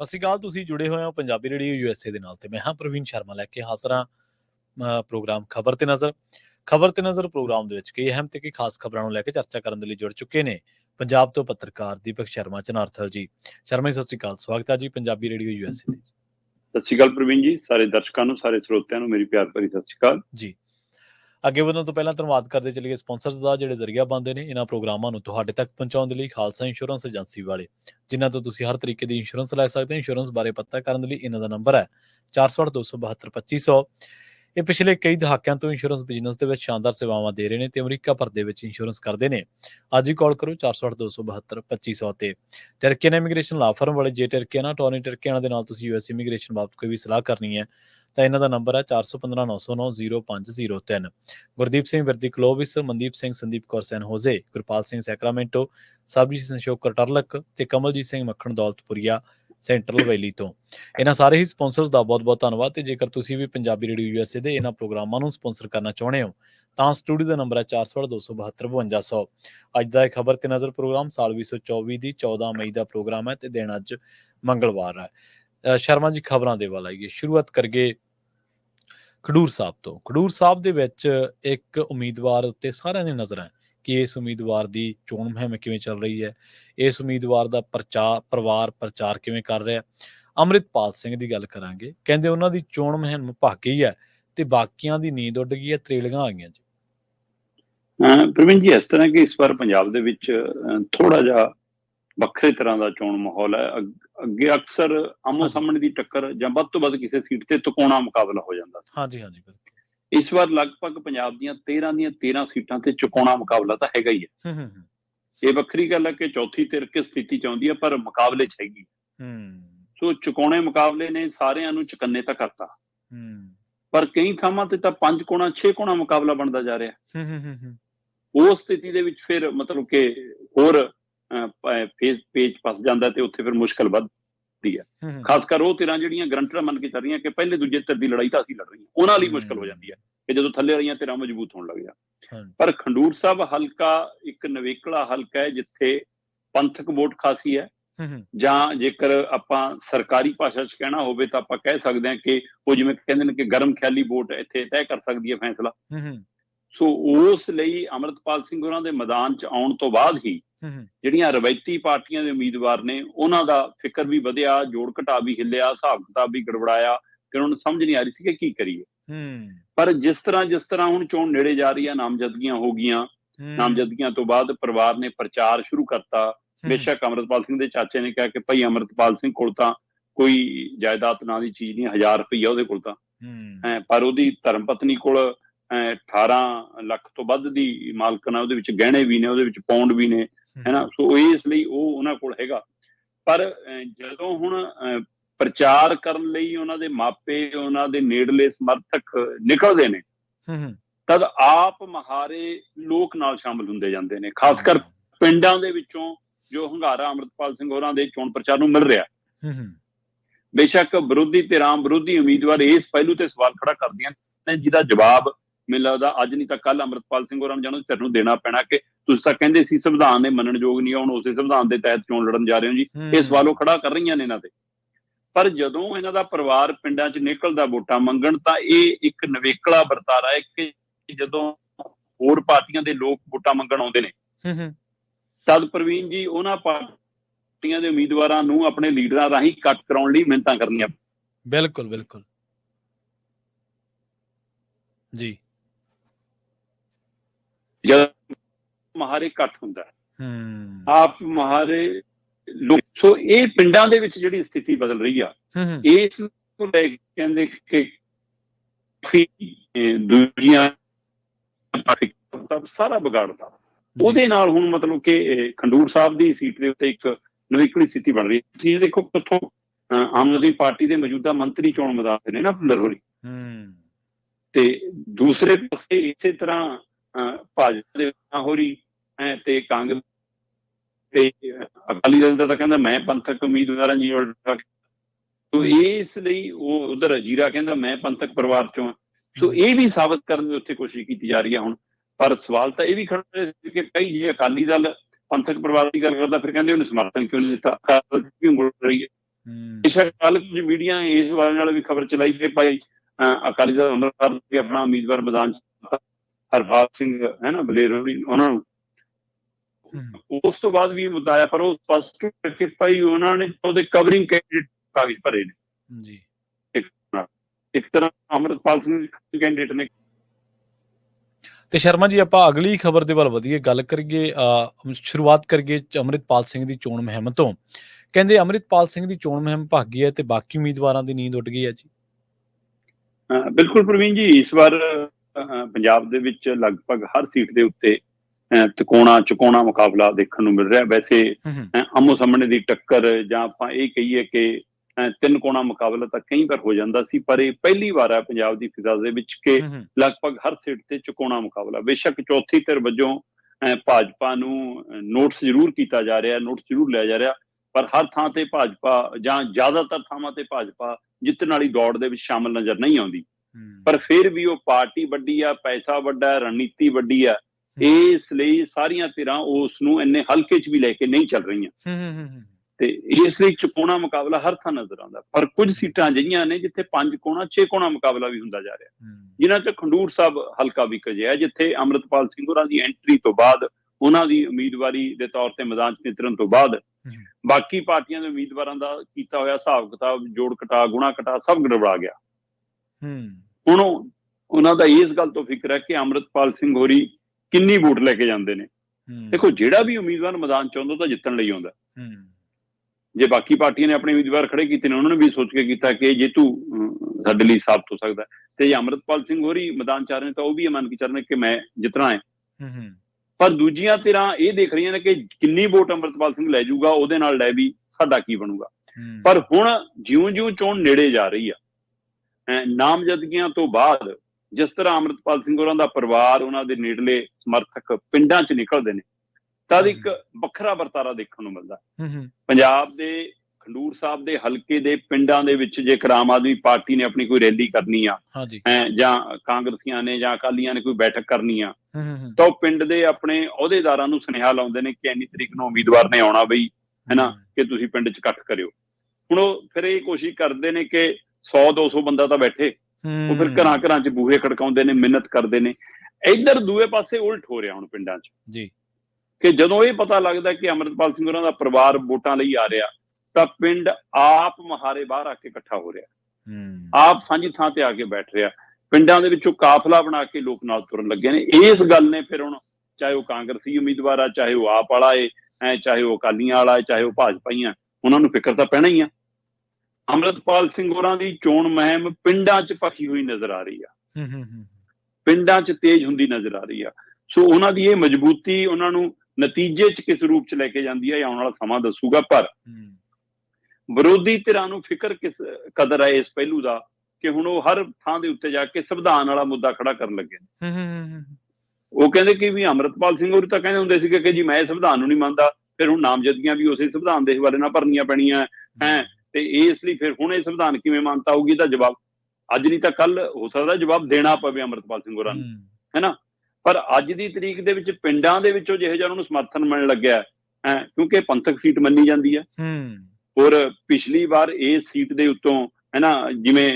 ਸਤਿ ਸ਼੍ਰੀ ਅਕਾਲ ਤੁਸੀਂ ਜੁੜੇ ਹੋਏ ਹੋ ਪੰਜਾਬੀ ਰੇਡੀਓ ਯੂਐਸਏ ਦੇ ਨਾਲ ਤੇ ਮੈਂ ਹਾਂ ਪ੍ਰਵੀਨ ਸ਼ਰਮਾ ਲੈ ਕੇ ਹਾਜ਼ਰ ਹਾਂ ਪ੍ਰੋਗਰਾਮ ਖਬਰ ਤੇ ਨਜ਼ਰ। ਖਬਰ ਤੇ ਨਜ਼ਰ ਪ੍ਰੋਗਰਾਮ ਦੇ ਵਿੱਚ ਕਈ ਅਹਿਮ ਤੇ ਕਈ ਖਾਸ ਖਬਰਾਂ ਨੂੰ ਲੈ ਕੇ ਚਰਚਾ ਕਰਨ ਦੇ ਲਈ ਜੁੜ ਚੁੱਕੇ ਨੇ ਪੰਜਾਬ ਤੋਂ ਪੱਤਰਕਾਰ ਦੀਪਕ ਸ਼ਰਮਾ ਚਨਾਰਥਲ ਜੀ। ਸ਼ਰਮਾ ਜੀ ਸਤਿ ਸ਼੍ਰੀ ਅਕਾਲ ਸਵਾਗਤ ਹੈ ਜੀ ਪੰਜਾਬੀ ਰੇਡੀਓ ਯੂਐਸਏ ਤੇ। ਸਤਿ ਸ਼੍ਰੀ ਅਕਾਲ ਪ੍ਰਵੀਨ ਜੀ ਸਾਰੇ ਦਰਸ਼ਕਾਂ ਨੂੰ ਸਾਰੇ ਸਰੋਤਿਆਂ ਨੂੰ ਮੇਰੀ ਪਿਆਰ ਭਰੀ ਸਤਿ ਸ਼੍ਰੀ ਅਕਾਲ। ਜੀ। ਅੱਗੇ ਵਧਣ ਤੋਂ ਪਹਿਲਾਂ ਧੰਨਵਾਦ ਕਰਦੇ ਚੱਲੀਏ ਸਪਾਂਸਰਸ ਦਾ, ਜਿਹੜੇ ਜ਼ਰੀਆ ਬੰਦੇ ਨੇ ਇਹਨਾਂ ਪ੍ਰੋਗਰਾਮਾਂ ਨੂੰ ਤੁਹਾਡੇ ਤੱਕ ਪਹੁੰਚਾਉਣ ਦੇ ਲਈ ਖਾਲਸਾ ਇੰਸ਼ੋਰੈਂਸ ਏਜੰਸੀ ਵਾਲੇ, ਜਿਨ੍ਹਾਂ ਤੋਂ ਤੁਸੀਂ ਹਰ ਤਰੀਕੇ ਦੀ ਇੰਸ਼ੋਰੈਂਸ ਲੈ ਸਕਦੇ ਹੋ। ਇੰਸ਼ੋਰੈਂਸ ਬਾਰੇ ਪਤਾ ਕਰਨ ਦੇ ਲਈ ਇਹਨਾਂ ਦਾ ਨੰਬਰ ਹੈ 4827272500 ਇਹ ਪਿਛਲੇ ਕਈ ਦਹਾਕਿਆਂ ਤੋਂ ਇੰਸ਼ੋਰੈਂਸ ਬਿਜ਼ਨਸ ਦੇ ਵਿੱਚ ਸ਼ਾਨਦਾਰ ਸੇਵਾਵਾਂ ਦੇ ਰਹੇ ਨੇ ਤੇ ਅਮਰੀਕਾ ਭਰ ਦੇ ਵਿੱਚ ਇੰਸ਼ੋਰੈਂਸ ਕਰਦੇ ਨੇ। ਅੱਜ ਹੀ ਕਾਲ ਕਰੋ 4827272500 ਤੇ। ਟਰਕੀਅਨ ਇਮੀਗ੍ਰੇਸ਼ਨ ਲਾ ਫਰਮ ਵਾਲੇ, ਜੇ ਟਰਕੀਅਨ ਟੋਨੀ ਟਰਕੀਅਨ ਦੇ ਨਾਲ ਤੁਸੀਂ ਯੂਐਸ ਇਮੀਗ੍ਰੇਸ਼ਨ ਬਾਬਤ ਕੋਈ ਵੀ ਸਲਾਹ ਕਰਨੀ ਹੈ। ਤਾਂ ਇਹਨਾਂ ਦਾ ਨੰਬਰ ਹੈ 4159090503 Gurdeep Singh Virdi Clovis, Mandeep Singh, Sandeep Kaur, San Jose, Gurpal Singh, Sacramento Sabji Singh Shokar Turlock ਤੇ ਕਮਲਜੀਤ ਸਿੰਘ ਮੱਖਣ, ਦੌਲਤਪੁਰੀਆ, ਸੈਂਟਰਲ ਵੈਲੀ ਤੋਂ। ਇਹਨਾਂ ਸਾਰੇ ਹੀ ਸਪਾਂਸਰਸ ਦਾ ਬਹੁਤ-ਬਹੁਤ ਧੰਨਵਾਦ ਤੇ ਜੇਕਰ ਤੁਸੀਂ ਵੀ ਪੰਜਾਬੀ ਰੇਡੀਓ ਯੂਐਸਏ ਦੇ ਇਹਨਾਂ ਪ੍ਰੋਗਰਾਮਾਂ ਨੂੰ ਸਪਾਂਸਰ ਕਰਨਾ ਚਾਹੁੰਦੇ ਹੋ, ਤਾਂ ਸਟੂਡੀਓ ਦਾ ਨੰਬਰ ਹੈ 4027272500 ਅੱਜ ਦਾ ਇਹ ਖਬਰ ਤੇ ਨਜ਼ਰ ਪ੍ਰੋਗਰਾਮ ਸਾਲ 2024 ਦੀ 14 ਮਈ ਦਾ ਪ੍ਰੋਗਰਾਮ ਹੈ ਤੇ ਦਿਨ ਅੱਜ ਮੰਗਲਵਾਰ ਹੈ। ਸ਼ਰਮਾ ਜੀ ਖਬਰਾਂ ਦੇ ਵੱਲ ਆਈਏ। ਸ਼ੁਰੂਆਤ ਕਰਗੇ ਖਡੂਰ ਸਾਹਿਬ ਤੋਂ। ਖਡੂਰ ਸਾਹਿਬ ਦੇ ਵਿੱਚ ਇੱਕ ਉਮੀਦਵਾਰ ਉੱਤੇ ਸਾਰਿਆਂ ਦੀ ਨਜ਼ਰ ਹੈ ਕਿ ਇਸ ਉਮੀਦਵਾਰ ਦੀ ਚੋਣ ਮੁਹਿੰਮ ਕਿਵੇਂ ਚੱਲ ਰਹੀ ਹੈ। ਇਸ ਉਮੀਦਵਾਰ ਦਾ ਪ੍ਰਚਾਰ ਪਰਿਵਾਰ ਪ੍ਰਚਾਰ ਕਿਵੇਂ ਕਰ ਰਿਹਾ ਅੰਮ੍ਰਿਤਪਾਲ ਸਿੰਘ ਦੀ ਗੱਲ ਕਰਾਂਗੇ। ਕਹਿੰਦੇ ਉਹਨਾਂ ਦੀ ਚੋਣ ਮੁਹਿੰਮ ਭਾਗੀ ਹੈ ਤੇ ਬਾਕੀਆਂ ਦੀ ਨੀਂਦ ਉੱਡ ਗਈ ਹੈ, ਤਰੇਲੀਆਂ ਆ ਗਈਆਂ ਜੀ। ਪ੍ਰਵੀਨ ਜੀ, ਇਸ ਤਰ੍ਹਾਂ ਕਿ ਇਸ ਵਾਰ ਪੰਜਾਬ ਦੇ ਵਿੱਚ ਥੋੜਾ ਜਿਹਾ ਵੱਖਰੇ ਤਰ੍ਹਾਂ ਦਾ ਚੋਣ ਮਾਹੌਲ ਹੈ। ਅੱਗ- ਅਕਸਰ ਆਮੋ। ਸਾਹਮਣੇ ਦੀ ਟੱਕਰ ਜਾਂ ਵੱਧ ਤੋਂ ਵੱਧ ਕਿਸੇ ਸੀਟ ਤੇ ਤਕੋਣਾ ਮੁਕਾਬਲਾ ਹੋ ਜਾਂਦਾ ਸੀ। ਹਾਂਜੀ ਹਾਂਜੀ ਬਿਲਕੁਲ। ਇਸ ਵਾਰ ਲਗਭਗ ਪੰਜਾਬ ਦੀਆਂ 13 ਦੀਆਂ 13 ਸੀਟਾਂ ਤੇ ਚੁਕਾਉਣਾ ਮੁਕਾਬਲਾ ਤਾਂ ਹੈਗਾ ਹੀ ਹੈ। ਹੂੰ ਹੂੰ ਇਹ ਵੱਖਰੀ ਗੱਲ ਹੈ ਕਿ ਚੌਥੀ ਧਿਰ ਕਿਸ ਸਥਿਤੀ ਚ ਆਉਂਦੀ ਹੈ ਪਰ ਮੁਕਾਬਲੇ ਚ ਹੈਗੀ ਹੂੰ। ਸੋ ਚੁਕਾਉਣੇ ਮੁਕਾਬਲੇ ਨੇ ਸਾਰਿਆਂ ਨੂੰ ਚੁਕੰਨੇ ਤਾਂ ਕਰਤਾ। ਹੂੰ। ਪਰ ਕਈ ਥਾਵਾਂ ਤੇ ਤਾਂ ਪੰਜ ਕੋਣਾ 6 ਕੋਣਾ ਮੁਕਾਬਲਾ ਬਣਦਾ ਜਾ ਰਿਹਾ। ਹੂੰ ਹੂੰ ਹੂੰ। ਉਸ ਸਥਿਤੀ ਦੇ ਵਿੱਚ ਫਿਰ ਮਤਲਬ ਕਿ ਹੋਰ ਫੇਸ ਪੇਜ ਫਸ ਜਾਂਦਾ ਤੇ ਉੱਥੇ ਫਿਰ ਮੁਸ਼ਕਲ ਵੱਧਦੀ ਹੈ। ਖਾਸ ਕਰ ਉਹ ਧਿਰਾਂ ਜਿਹੜੀਆਂ ਗਰੰਟਰ ਮੰਨ ਕੇ ਚੱਲ ਰਹੀਆਂ ਕਿ ਪਹਿਲੇ ਦੂਜੇ ਧਿਰ ਦੀ ਲੜਾਈ ਤਾਂ ਅਸੀਂ ਲੜ ਰਹੀਆਂ। ਉਹਨਾਂ ਲਈ ਮੁਸ਼ਕਲ ਹੋ ਜਾਂਦੀ ਹੈ ਕਿ ਜਦੋਂ ਥੱਲੇ ਵਾਲੀਆਂ ਧਿਰਾਂ ਮਜ਼ਬੂਤ ਹੋਣ ਲੱਗ ਜਾ। ਪਰ ਖੰਡੂਰ ਸਾਹਿਬ ਹਲਕਾ ਇੱਕ ਨਵੇਕਲਾ ਹਲਕਾ ਹੈ ਜਿੱਥੇ ਪੰਥਕ ਵੋਟ ਖਾਸੀ ਹੈ। ਜਾਂ ਜੇਕਰ ਆਪਾਂ ਸਰਕਾਰੀ ਭਾਸ਼ਾ 'ਚ ਕਹਿਣਾ ਹੋਵੇ ਤਾਂ ਆਪਾਂ ਕਹਿ ਸਕਦੇ ਹਾਂ ਕਿ ਉਹ ਜਿਵੇਂ ਕਹਿੰਦੇ ਨੇ ਕਿ ਗਰਮ ਖਿਆਲੀ ਵੋਟ ਇੱਥੇ ਤੈਅ ਕਰ ਸਕਦੀ ਹੈ ਫੈਸਲਾ। ਸੋ ਉਸ ਲਈ ਅਮਰਤਪਾਲ ਸਿੰਘ ਹੋਰਾਂ ਦੇ ਮੈਦਾਨ 'ਚ ਆਉਣ ਤੋਂ ਬਾਅਦ ਹੀ ਜਿਹੜੀਆਂ ਰਵਾਇਤੀ ਪਾਰਟੀਆਂ ਦੇ ਉਮੀਦਵਾਰ ਨੇ ਉਹਨਾਂ ਦਾ ਫਿਕਰ ਵੀ ਵਧਿਆ ਜੋੜ ਘਟਾ ਵੀ ਹਿੱਲਿਆ ਹਿਸਾਬ ਕਿਤਾਬ ਵੀ ਗੜਬੜਾਇਆ ਕਿ ਉਹਨਾਂ ਨੂੰ ਸਮਝ ਨਹੀਂ ਆ ਰਹੀ ਸੀ ਕਿ ਕੀ ਕਰੀਏ। ਪਰ ਜਿਸ ਤਰ੍ਹਾਂ ਜਿਸ ਤਰ੍ਹਾਂ ਹੁਣ ਚੋਣ ਨੇੜੇ ਜਾ ਰਹੀ ਆ ਨਾਮਜ਼ਦਗੀਆਂ ਹੋ ਗਈਆਂ ਨਾਮਜ਼ਦਗੀਆਂ ਤੋਂ ਬਾਅਦ ਪਰਿਵਾਰ ਨੇ ਪ੍ਰਚਾਰ ਸ਼ੁਰੂ ਕਰਤਾ। ਬੇਸ਼ੱਕ ਅਮਰਤਪਾਲ ਸਿੰਘ ਦੇ ਚਾਚੇ ਨੇ ਕਿਹਾ ਕਿ ਭਾਈ ਅਮਰਤਪਾਲ ਸਿੰਘ ਕੋਲ ਤਾਂ ਕੋਈ ਜਾਇਦਾਦ ਨਾਂ ਦੀ ਚੀਜ਼ ਨਹੀਂ 1000 ਰੁਪਈਆ ਉਹਦੇ ਕੋਲ ਤਾਂ। ਹੂੰ ਪਰ ਉਹਦੀ ਧਰਮ ਪਤਨੀ ਕੋਲ 18 ਲੱਖ ਤੋਂ ਵੱਧ ਦੀ ਮਾਲਕਨ ਹੈ ਉਹਦੇ ਵਿੱਚ ਗਹਿਣੇ ਵੀ ਨੇ ਉਹਦੇ ਵਿੱਚ ਪੌਂਡ ਵੀ ਨੇ ਹੈਨਾ? ਸੋ ਇਸ ਲਈ ਉਹ ਉਹਨਾਂ ਕੋਲ ਹੈਗਾ। ਪਰ ਜਦੋਂ ਹੁਣ ਪ੍ਰਚਾਰ ਕਰਨ ਲਈ ਉਹਨਾਂ ਦੇ ਮਾਪੇ ਉਹਨਾਂ ਦੇ ਨੇੜਲੇ ਸਮਰਥਕ ਨਿਕਲਦੇ ਨੇ ਤਦ ਆਪ ਮਹਾਰੇ ਲੋਕ ਨਾਲ ਸ਼ਾਮਲ ਹੁੰਦੇ ਜਾਂਦੇ ਨੇ। ਖਾਸ ਕਰ ਪਿੰਡਾਂ ਦੇ ਵਿੱਚੋਂ ਜੋ ਹੰਗਾਰਾ ਅਮਰਤਪਾਲ ਸਿੰਘ ਹੋਰਾਂ ਦੇ ਚੋਣ ਪ੍ਰਚਾਰ ਨੂੰ ਮਿਲ ਰਿਹਾ। ਬੇਸ਼ੱਕ ਵਿਰੋਧੀ ਧਿਰਾਂ ਵਿਰੋਧੀ ਉਮੀਦਵਾਰ ਇਸ ਪਹਿਲੂ ਤੇ ਸਵਾਲ ਖੜਾ ਕਰਦੀਆਂ ਨੇ ਜਿਹਦਾ ਜਵਾਬ ਮੈਨੂੰ ਲੱਗਦਾ ਅੱਜ ਨਹੀਂ ਤਾਂ ਕੱਲ ਅਮਰਤਪਾਲ ਸਿੰਘ ਹੋਰਾਂ ਨੂੰ ਜਾਣੋ ਧਿਰ ਨੂੰ ਦੇਣਾ ਪੈਣਾ ਕਿ ਤੁਸੀਂ ਤਾਂ ਕਹਿੰਦੇ ਸੀ ਸੰਵਿਧਾਨ ਦੇ ਮੰਨਣਯੋਗ ਨਹੀਂ ਹੁਣ ਉਸੇ ਸੰਵਿਧਾਨ ਦੇ ਤਹਿਤ ਚੋਣ ਲੜਨ ਜਾ ਰਹੇ ਹੋ ਜੀ? ਇਹ ਸਵਾਲ ਉਹ ਖੜਾ ਕਰ ਰਹੀਆਂ ਨੇ ਇਹਨਾਂ ਤੇ ਪਰ ਜਦੋਂ ਇਹਨਾਂ ਦਾ ਪਰਿਵਾਰ ਪਿੰਡਾਂ 'ਚ ਨਿਕਲਦਾ ਵੋਟਾਂ ਮੰਗਣ ਤਾਂ ਇਹ ਇੱਕ ਨਵੇਕਲਾ ਵਰਤਾਰਾ ਹੈ ਕਿ ਜਦੋਂ ਹੋਰ ਪਾਰਟੀਆਂ ਦੇ ਲੋਕ ਵੋਟਾਂ ਮੰਗਣ ਆਉਂਦੇ ਨੇ। ਹੂੰ ਹੂੰ। ਤਦ ਪ੍ਰਵੀਨ ਜੀ ਉਹਨਾਂ ਪਾਰਟੀਆਂ ਦੇ ਉਮੀਦਵਾਰਾਂ ਨੂੰ ਆਪਣੇ ਲੀਡਰਾਂ ਰਾਹੀਂ ਕੱਟ ਕਰਾਉਣ ਲਈ ਮਿਹਨਤਾਂ ਕਰਨੀਆਂ। ਬਿਲਕੁਲ ਬਿਲਕੁਲ। ਜੀ। ਜਦ ਮਹਾਰੇ ਕੱਟ ਹੁੰਦਾ ਹੈ। ਹੂੰ। ਆਪ ਮਹਾਰੇ ਲੋਕ ਸੋ ਇਹ ਪਿੰਡਾਂ ਦੇ ਵਿੱਚ ਜਿਹੜੀ ਸਥਿਤੀ ਬਦਲ ਰਹੀ ਆ ਇਸ ਨੂੰ ਲੈ ਕੇ ਕਹਿੰਦੇ ਕਿ ਕਿ ਦੂਜੀਆਂ ਪਾਰਟੀਆਂ ਦਾ ਸਾਰਾ ਵਿਗਾੜਦਾ ਉਹਦੇ ਨਾਲ ਹੁਣ ਮਤਲਬ ਕਿ ਖੰਡੂਰ ਸਾਹਿਬ ਦੀ ਸੀਟ ਦੇ ਉੱਤੇ ਇੱਕ ਨਵੀਕਲੀ ਸਥਿਤੀ ਬਣ ਰਹੀ ਹੈ। ਤੁਸੀਂ ਦੇਖੋ ਕਿੱਥੋਂ ਆਮ ਆਦਮੀ ਪਾਰਟੀ ਦੇ ਮੌਜੂਦਾ ਮੰਤਰੀ ਚੋਣ ਮੈਦਾਨ ਨੇ ਨਾ ਭੁੱਲਰ ਹੋਰੀ ਹੂੰ। ਤੇ ਦੂਸਰੇ ਪਾਸੇ ਇਸੇ ਤਰ੍ਹਾਂ ਭਾਜਪਾ ਦੇ ਨਾਲ ਹੋ ਰਹੀ ਹੈ ਤੇ ਕਾਂਗਰਸ ਤੇ ਅਕਾਲੀ ਦਲ ਦਾ ਤਾਂ ਕਹਿੰਦਾ ਮੈਂ ਪੰਥਕ ਉਮੀਦਵਾਰਾਂ ਜੀ ਤੋ ਇਸ ਲਈ ਉਹ ਉਧਰ ਜੀਰਾ ਕਹਿੰਦਾ ਮੈਂ ਪੰਥਕ ਪਰਿਵਾਰ ਚੋਂ। ਸੋ ਇਹ ਵੀ ਸਾਬਤ ਕਰਨ ਦੀ ਉੱਥੇ ਕੋਸ਼ਿਸ਼ ਕੀਤੀ ਜਾ ਰਹੀ ਹੈ ਹੁਣ। ਪਰ ਸਵਾਲ ਤਾਂ ਇਹ ਵੀ ਖੜਾ ਹੈ ਕਿ ਕਈ ਜੇ ਅਕਾਲੀ ਦਲ ਪੰਥਕ ਪਰਿਵਾਰ ਦੀ ਗੱਲ ਕਰਦਾ ਫਿਰ ਕਹਿੰਦੇ ਉਹਨੂੰ ਸਮਰਥਨ ਕਿਉਂ ਨਹੀਂ ਦਿੱਤਾ? ਕਿਉਂ ਮੁੜ ਰਹੀ ਹੈ? ਬੇਸ਼ੱਕ ਕੱਲ ਕੁਝ ਮੀਡੀਆ ਇਸ ਬਾਰੇ ਨਾਲ ਵੀ ਖਬਰ ਚਲਾਈ ਕਿ ਭਾਈ ਅਕਾਲੀ ਦਲ ਅੰਮ੍ਰਿਤਸਰ ਦੇ ਆਪਣਾ ਉਮੀਦਵਾਰ ਮੈਦਾਨ 'ਚ ਹਰਪਾਲ ਸਿੰਘ ਹੈ ਨਾ ਬਲੇਰੋ ਵੀ ਉਹਨਾਂ ਨੂੰ। ਉਸ ਤੋਂ ਬਾਅਦ ਵੀ ਆਇਆ ਪਰ ਉਹ ਸਪਸ਼ਟ ਕਰਕੇ ਭਾਈ ਉਹਨਾਂ ਨੇ ਉਹਦੇ ਕਵਰਿੰਗ ਕੈਂਡੀਡੇਟ ਕਾਗਜ਼ ਭਰੇ ਨੇ। ਜੀ। ਇੱਕ ਤਰ੍ਹਾਂ ਅੰਮ੍ਰਿਤਪਾਲ ਸਿੰਘ ਕੈਂਡੀਡੇਟ ਨੇ। ਤੇ ਸ਼ਰਮਾ ਜੀ ਆਪਾਂ ਅਗਲੀ ਖਬਰ ਦੇ ਵੱਲ ਵਧੀਏ ਗੱਲ ਕਰੀਏ ਸ਼ੁਰੂਆਤ ਕਰੀਏ ਅੰਮ੍ਰਿਤਪਾਲ ਸਿੰਘ ਦੀ ਚੋਣ ਮੁਹਿੰਮ ਤੋਂ। ਕਹਿੰਦੇ ਅੰਮ੍ਰਿਤਪਾਲ ਸਿੰਘ ਦੀ ਚੋਣ ਮੁਹਿੰਮ ਭੱਗ ਗਈ ਹੈ ਤੇ ਬਾਕੀ ਉਮੀਦਵਾਰਾਂ ਦੀ ਨੀਂਦ ਉੱਡ ਗਈ ਹੈ ਜੀ। ਬਿਲਕੁਲ ਪ੍ਰਵੀਨ ਜੀ ਇਸ ਵਾਰ ਪੰਜਾਬ ਦੇ ਵਿੱਚ ਲਗਭਗ ਹਰ ਸੀਟ ਦੇ ਉੱਤੇ ਤਿਕੋਣਾ ਚੁਕੋਣਾ ਮੁਕਾਬਲਾ ਦੇਖਣ ਨੂੰ ਮਿਲ ਰਿਹਾ। ਵੈਸੇ ਆਮੋ ਸਾਹਮਣੇ ਦੀ ਟੱਕਰ ਜਾਂ ਆਪਾਂ ਇਹ ਕਹੀਏ ਕਿ ਤਿੰਨ ਕੋਣਾ ਮੁਕਾਬਲਾ ਤਾਂ ਕਈ ਵਾਰ ਹੋ ਜਾਂਦਾ ਸੀ ਪਰ ਇਹ ਪਹਿਲੀ ਵਾਰ ਹੈ ਪੰਜਾਬ ਦੀ ਫਿਜ਼ਾ ਦੇ ਵਿੱਚ ਕਿ ਲਗਭਗ ਹਰ ਸੀਟ ਤੇ ਚੁਕੋਣਾ ਮੁਕਾਬਲਾ। ਬੇਸ਼ੱਕ ਚੌਥੀ ਧਿਰ ਵਜੋਂ ਭਾਜਪਾ ਨੂੰ ਨੋਟਿਸ ਜ਼ਰੂਰ ਕੀਤਾ ਜਾ ਰਿਹਾ ਨੋਟਿਸ ਜ਼ਰੂਰ ਲਿਆ ਜਾ ਰਿਹਾ ਪਰ ਹਰ ਥਾਂ ਤੇ ਭਾਜਪਾ ਜਾਂ ਜ਼ਿਆਦਾਤਰ ਥਾਵਾਂ ਤੇ ਭਾਜਪਾ ਜਿੱਤਣ ਵਾਲੀ ਦੌੜ ਦੇ ਵਿੱਚ ਸ਼ਾਮਲ ਨਜ਼ਰ ਨਹੀਂ ਆਉਂਦੀ। ਪਰ ਫਿਰ ਵੀ ਉਹ ਪਾਰਟੀ ਵੱਡੀ ਆ ਪੈਸਾ ਵੱਡਾ ਹੈ ਰਣਨੀਤੀ ਵੱਡੀ ਆ ਇਸ ਲਈ ਸਾਰੀਆਂ ਧਿਰਾਂ ਉਸ ਨੂੰ ਇੰਨੇ ਹਲਕੇ 'ਚ ਵੀ ਲੈ ਕੇ ਨਹੀਂ ਚੱਲ ਰਹੀਆਂ। ਤੇ ਇਸ ਲਈ ਚੁਕੋਣਾ ਮੁਕਾਬਲਾ ਹਰ ਥਾਂ ਨਜ਼ਰ ਆਉਂਦਾ। ਪਰ ਕੁਝ ਸੀਟਾਂ ਅਜਿਹੀਆਂ ਨੇ ਜਿੱਥੇ ਪੰਜ ਕੋਣਾ ਛੇ ਕੋਣਾ ਮੁਕਾਬਲਾ ਵੀ ਹੁੰਦਾ ਜਾ ਰਿਹਾ। ਜਿਨ੍ਹਾਂ 'ਚ ਖੰਡੂਰ ਸਾਹਿਬ ਹਲਕਾ ਵੀ ਕਜਿਆ ਜਿੱਥੇ ਅੰਮ੍ਰਿਤਪਾਲ ਸਿੰਘ ਹੋਰਾਂ ਦੀ ਐਂਟਰੀ ਤੋਂ ਬਾਅਦ ਉਹਨਾਂ ਦੀ ਉਮੀਦਵਾਰੀ ਦੇ ਤੌਰ ਤੇ ਮੈਦਾਨ 'ਚ ਨਿਤਰਨ ਤੋਂ ਬਾਅਦ। ਬਾਕੀ ਪਾਰਟੀਆਂ ਦੇ ਉਮੀਦਵਾਰਾਂ ਦਾ ਕੀਤਾ ਹੋਇਆ ਹਿਸਾਬ ਕਿਤਾਬ ਜੋੜ ਘਟਾ ਗੁਣਾ ਘਟਾ ਸਭ ਗੜਬੜਾ ਗਿਆ। ਹੂੰ, ਹੁਣ ਉਹ- ਉਹਨਾਂ ਦਾ ਇਸ ਗੱਲ ਤੋਂ ਫਿਕਰ ਹੈ ਕਿ ਅੰਮ੍ਰਿਤਪਾਲ ਸਿੰਘ ਹੋਰੀ ਕਿੰਨੀ ਵੋਟ ਲੈ ਕੇ ਜਾਂਦੇ ਨੇ। ਦੇਖੋ ਜਿਹੜਾ ਵੀ ਉਮੀਦਵਾਰ ਮੈਦਾਨ 'ਚ ਆਉਂਦਾ ਤਾਂ ਜਿੱਤਣ ਲਈ ਆਉਂਦਾ। ਜੇ ਬਾਕੀ ਪਾਰਟੀਆਂ ਨੇ ਆਪਣੇ ਉਮੀਦਵਾਰ ਖੜੇ ਕੀਤੇ ਨੇ ਉਹਨਾਂ ਨੇ ਵੀ ਸੋਚ ਕੇ ਕੀਤਾ ਕਿ ਜੇ ਤੂੰ ਸਾਡੇ ਲਈ ਸਾਬਤ ਹੋ ਸਕਦਾ। ਤੇ ਜੇ ਅੰਮ੍ਰਿਤਪਾਲ ਸਿੰਘ ਹੋਰੀ ਮੈਦਾਨ 'ਚ ਆ ਰਹੇ ਨੇ ਤਾਂ ਉਹ ਵੀ ਇਹ ਮੰਨ ਕੇ ਚੱਲ ਰਹੇ ਨੇ ਕਿ ਮੈਂ ਜਿੱਤਣਾ ਹੈ। ਪਰ ਦੂਜੀਆਂ ਧਿਰਾਂ ਇਹ ਦੇਖ ਰਹੀਆਂ ਨੇ ਕਿ ਕਿੰਨੀ ਵੋਟ ਅੰਮ੍ਰਿਤਪਾਲ ਸਿੰਘ ਲੈ ਜਾਊਗਾ ਉਹਦੇ ਨਾਲ ਲੈ ਵੀ ਸਾਡਾ ਕੀ ਬਣੂਗਾ। ਪਰ ਹੁਣ ਜਿਉਂ-ਜਿਉਂ ਚੋਣ ਨੇੜੇ ਜਾ ਰਹੀ ਆ ਨਾਮਜ਼ਦਗੀਆਂ ਤੋਂ ਬਾਅਦ ਜਿਸ ਤਰ੍ਹਾਂ ਅੰਮ੍ਰਿਤਪਾਲ ਸਿੰਘ ਹੋਰਾਂ ਦਾ ਪਰਿਵਾਰ ਉਹਨਾਂ ਦੇ ਨੇੜਲੇ ਸਮਰਥਕ ਪਿੰਡਾਂ 'ਚ ਨਿਕਲਦੇ ਨੇ ਤਦ ਇੱਕ ਵੱਖਰਾ ਵਰਤਾਰਾ ਦੇਖਣ ਨੂੰ ਮਿਲਦਾ। ਪੰਜਾਬ ਦੇ ਖੰਡੂਰ ਸਾਹਿਬ ਦੇ ਹਲਕੇ ਦੇ ਪਿੰਡਾਂ ਦੇ ਵਿੱਚ ਜੇਕਰ ਆਮ ਆਦਮੀ ਪਾਰਟੀ ਨੇ ਆਪਣੀ ਕੋਈ ਰੈਲੀ ਕਰਨੀ ਆ ਜਾਂ। ਕਾਂਗਰਸੀਆਂ ਨੇ ਜਾਂ ਅਕਾਲੀਆਂ ਨੇ ਕੋਈ ਬੈਠਕ ਕਰਨੀ ਆ ਤਾਂ ਉਹ ਪਿੰਡ ਦੇ ਆਪਣੇ ਅਹੁਦੇਦਾਰਾਂ ਨੂੰ ਸੁਨੇਹਾ ਲਾਉਂਦੇ ਨੇ ਕਿ ਇੰਨੀ ਤਰੀਕ ਨੂੰ ਉਮੀਦਵਾਰ ਨੇ ਆਉਣਾ ਬਈ ਹੈਨਾ ਕਿ ਤੁਸੀਂ ਪਿੰਡ 'ਚ ਇਕੱਠ ਕਰਿਓ। ਹੁਣ ਉਹ ਫਿਰ ਇਹ ਕੋਸ਼ਿਸ਼ ਕਰਦੇ ਨੇ ਕਿ 100 200 ਬੰਦਾ ਤਾਂ ਬੈਠੇ। ਉਹ ਫਿਰ ਘਰਾਂ ਘਰਾਂ 'ਚ ਬੂਹੇ ਖੜਕਾਉਂਦੇ ਨੇ ਮਿੰਨਤ ਕਰਦੇ ਨੇ। ਇੱਧਰ ਦੂਏ ਪਾਸੇ ਉਲਟ ਹੋ ਰਿਹਾ ਹੁਣ ਪਿੰਡਾਂ 'ਚ। ਜੀ। ਕਿ ਜਦੋਂ ਇਹ ਪਤਾ ਲੱਗਦਾ ਕਿ ਅਮਰਪਾਲ ਸਿੰਘ ਹੋਰਾਂ ਦਾ ਪਰਿਵਾਰ ਵੋਟਾਂ ਲਈ ਆ ਰਿਹਾ ਤਾਂ ਪਿੰਡ ਆਪ ਮਹਾਰੇ ਬਾਹਰ ਆ ਕੇ ਇਕੱਠਾ ਹੋ ਰਿਹਾ। ਹੂੰ, ਆਪ ਸਾਂਝੀ ਥਾਂ ਤੇ ਆ ਕੇ ਬੈਠ ਰਿਹਾ। ਪਿੰਡਾਂ ਦੇ ਵਿੱਚੋਂ ਕਾਫਲਾ ਬਣਾ ਕੇ ਲੋਕ ਨਾਲ ਤੁਰਨ ਲੱਗੇ ਨੇ। ਇਸ ਗੱਲ ਨੇ ਫਿਰ ਹੁਣ ਚਾਹੇ ਉਹ ਕਾਂਗਰਸੀ ਉਮੀਦਵਾਰ ਆ ਚਾਹੇ ਉਹ ਆਪ ਵਾਲਾ ਏ ਐ ਚਾਹੇ ਉਹ ਅਕਾਲੀਆਂ ਵਾਲਾ ਏ ਚਾਹੇ ਉਹ ਭਾਜਪਾਈਆਂ ਉਹਨਾਂ ਨੂੰ ਫਿਕਰ ਤਾਂ ਪੈਣਾ ਹੀ ਆ। ਅੰਮ੍ਰਿਤਪਾਲ ਸਿੰਘ ਹੋਰਾਂ ਦੀ ਚੋਣ ਮੁਹਿੰਮ ਪਿੰਡਾਂ 'ਚ ਪੱਕੀ ਹੋਈ ਨਜ਼ਰ ਆ ਰਹੀ ਆ। ਪਿੰਡਾਂ 'ਚ ਤੇਜ਼ ਹੁੰਦੀ ਨਜ਼ਰ ਆ ਰਹੀ ਆ। ਸੋ ਉਹਨਾਂ ਦੀ ਇਹ ਮਜ਼ਬੂਤੀ ਉਹਨਾਂ ਨੂੰ ਨਤੀਜੇ 'ਚ ਕਿਸ ਰੂਪ 'ਚ ਲੈ ਕੇ ਜਾਂਦੀ ਹੈ ਇਹ ਆਉਣ ਵਾਲਾ ਸਮਾਂ ਦੱਸੂਗਾ ਪਰ ਵਿਰੋਧੀ ਧਿਰਾਂ ਨੂੰ ਫਿਕਰ ਕਿਸ ਕਦਰ ਹੈ ਇਸ ਪਹਿਲੂ ਦਾ ਕਿ ਹੁਣ ਉਹ ਹਰ ਥਾਂ ਦੇ ਉੱਤੇ ਜਾ ਕੇ ਸੰਵਿਧਾਨ ਵਾਲਾ ਮੁੱਦਾ ਖੜਾ ਕਰਨ ਲੱਗੇ ਨੇ। ਉਹ ਕਹਿੰਦੇ ਕਿ ਵੀ ਅਮਰਤਪਾਲ ਸਿੰਘ ਹੋਰੀ ਤਾਂ ਕਹਿੰਦੇ ਹੁੰਦੇ ਸੀਗੇ ਕਿ ਜੀ ਮੈਂ ਸੰਵਿਧਾਨ ਨੂੰ ਨਹੀਂ ਮੰਨਦਾ ਫਿਰ ਹੁਣ ਨਾਮਜ਼ਦਗੀਆਂ ਵੀ ਉਸੇ ਸੰਵਿਧਾਨ ਦੇ ਹਵਾਲੇ ਨਾਲ ਭਰਨੀਆਂ ਪੈਣੀਆਂ ਹੈ ਤੇ ਇਸ ਲਈ ਫਿਰ ਹੁਣ ਇਹ ਸੰਵਿਧਾਨ ਕਿਵੇਂ ਮੰਨਤਾ ਹੋਊਗੀ ਤਾਂ ਜਵਾਬ ਅੱਜ ਨਹੀਂ ਤਾਂ ਕੱਲ ਹੋ ਸਕਦਾ ਜਵਾਬ ਦੇਣਾ ਪਵੇ ਅਮਰਤਪਾਲ ਸਿੰਘ ਹੋਰਾਂ ਨੂੰ ਹੂੰ, ਪਰ ਅੱਜ ਦੀ ਤਰੀਕ ਦੇ ਵਿੱਚ ਪਿੰਡਾਂ ਦੇ ਵਿੱਚੋਂ ਜਿਹੇ ਜਿਹਾ ਉਹਨਾਂ ਨੂੰ ਸਮਰਥਨ ਮਿਲਣ ਲੱਗਿਆ ਹੈ ਕਿਉਂਕਿ ਪੰਥਕ ਸੀਟ ਮੰਨੀ ਜਾਂਦੀ ਹੈ। ਹੂੰ, ਔਰ ਪਿਛਲੀ ਵਾਰ ਇਸ ਸੀਟ ਦੇ ਉੱਤੋਂ ਹੈ ਨਾ ਜਿਵੇਂ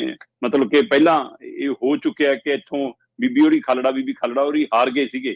ਮਤਲਬ ਕਿ ਪਹਿਲਾਂ ਇਹ ਹੋ ਚੁੱਕਿਆ ਕਿ ਇੱਥੋਂ ਬੀਬੀ ਹੋਰੀ ਖਾਲੜਾ ਬੀਬੀ ਖਾਲੜਾ ਹੋਰੀ ਹਾਰ ਗਏ ਸੀਗੇ।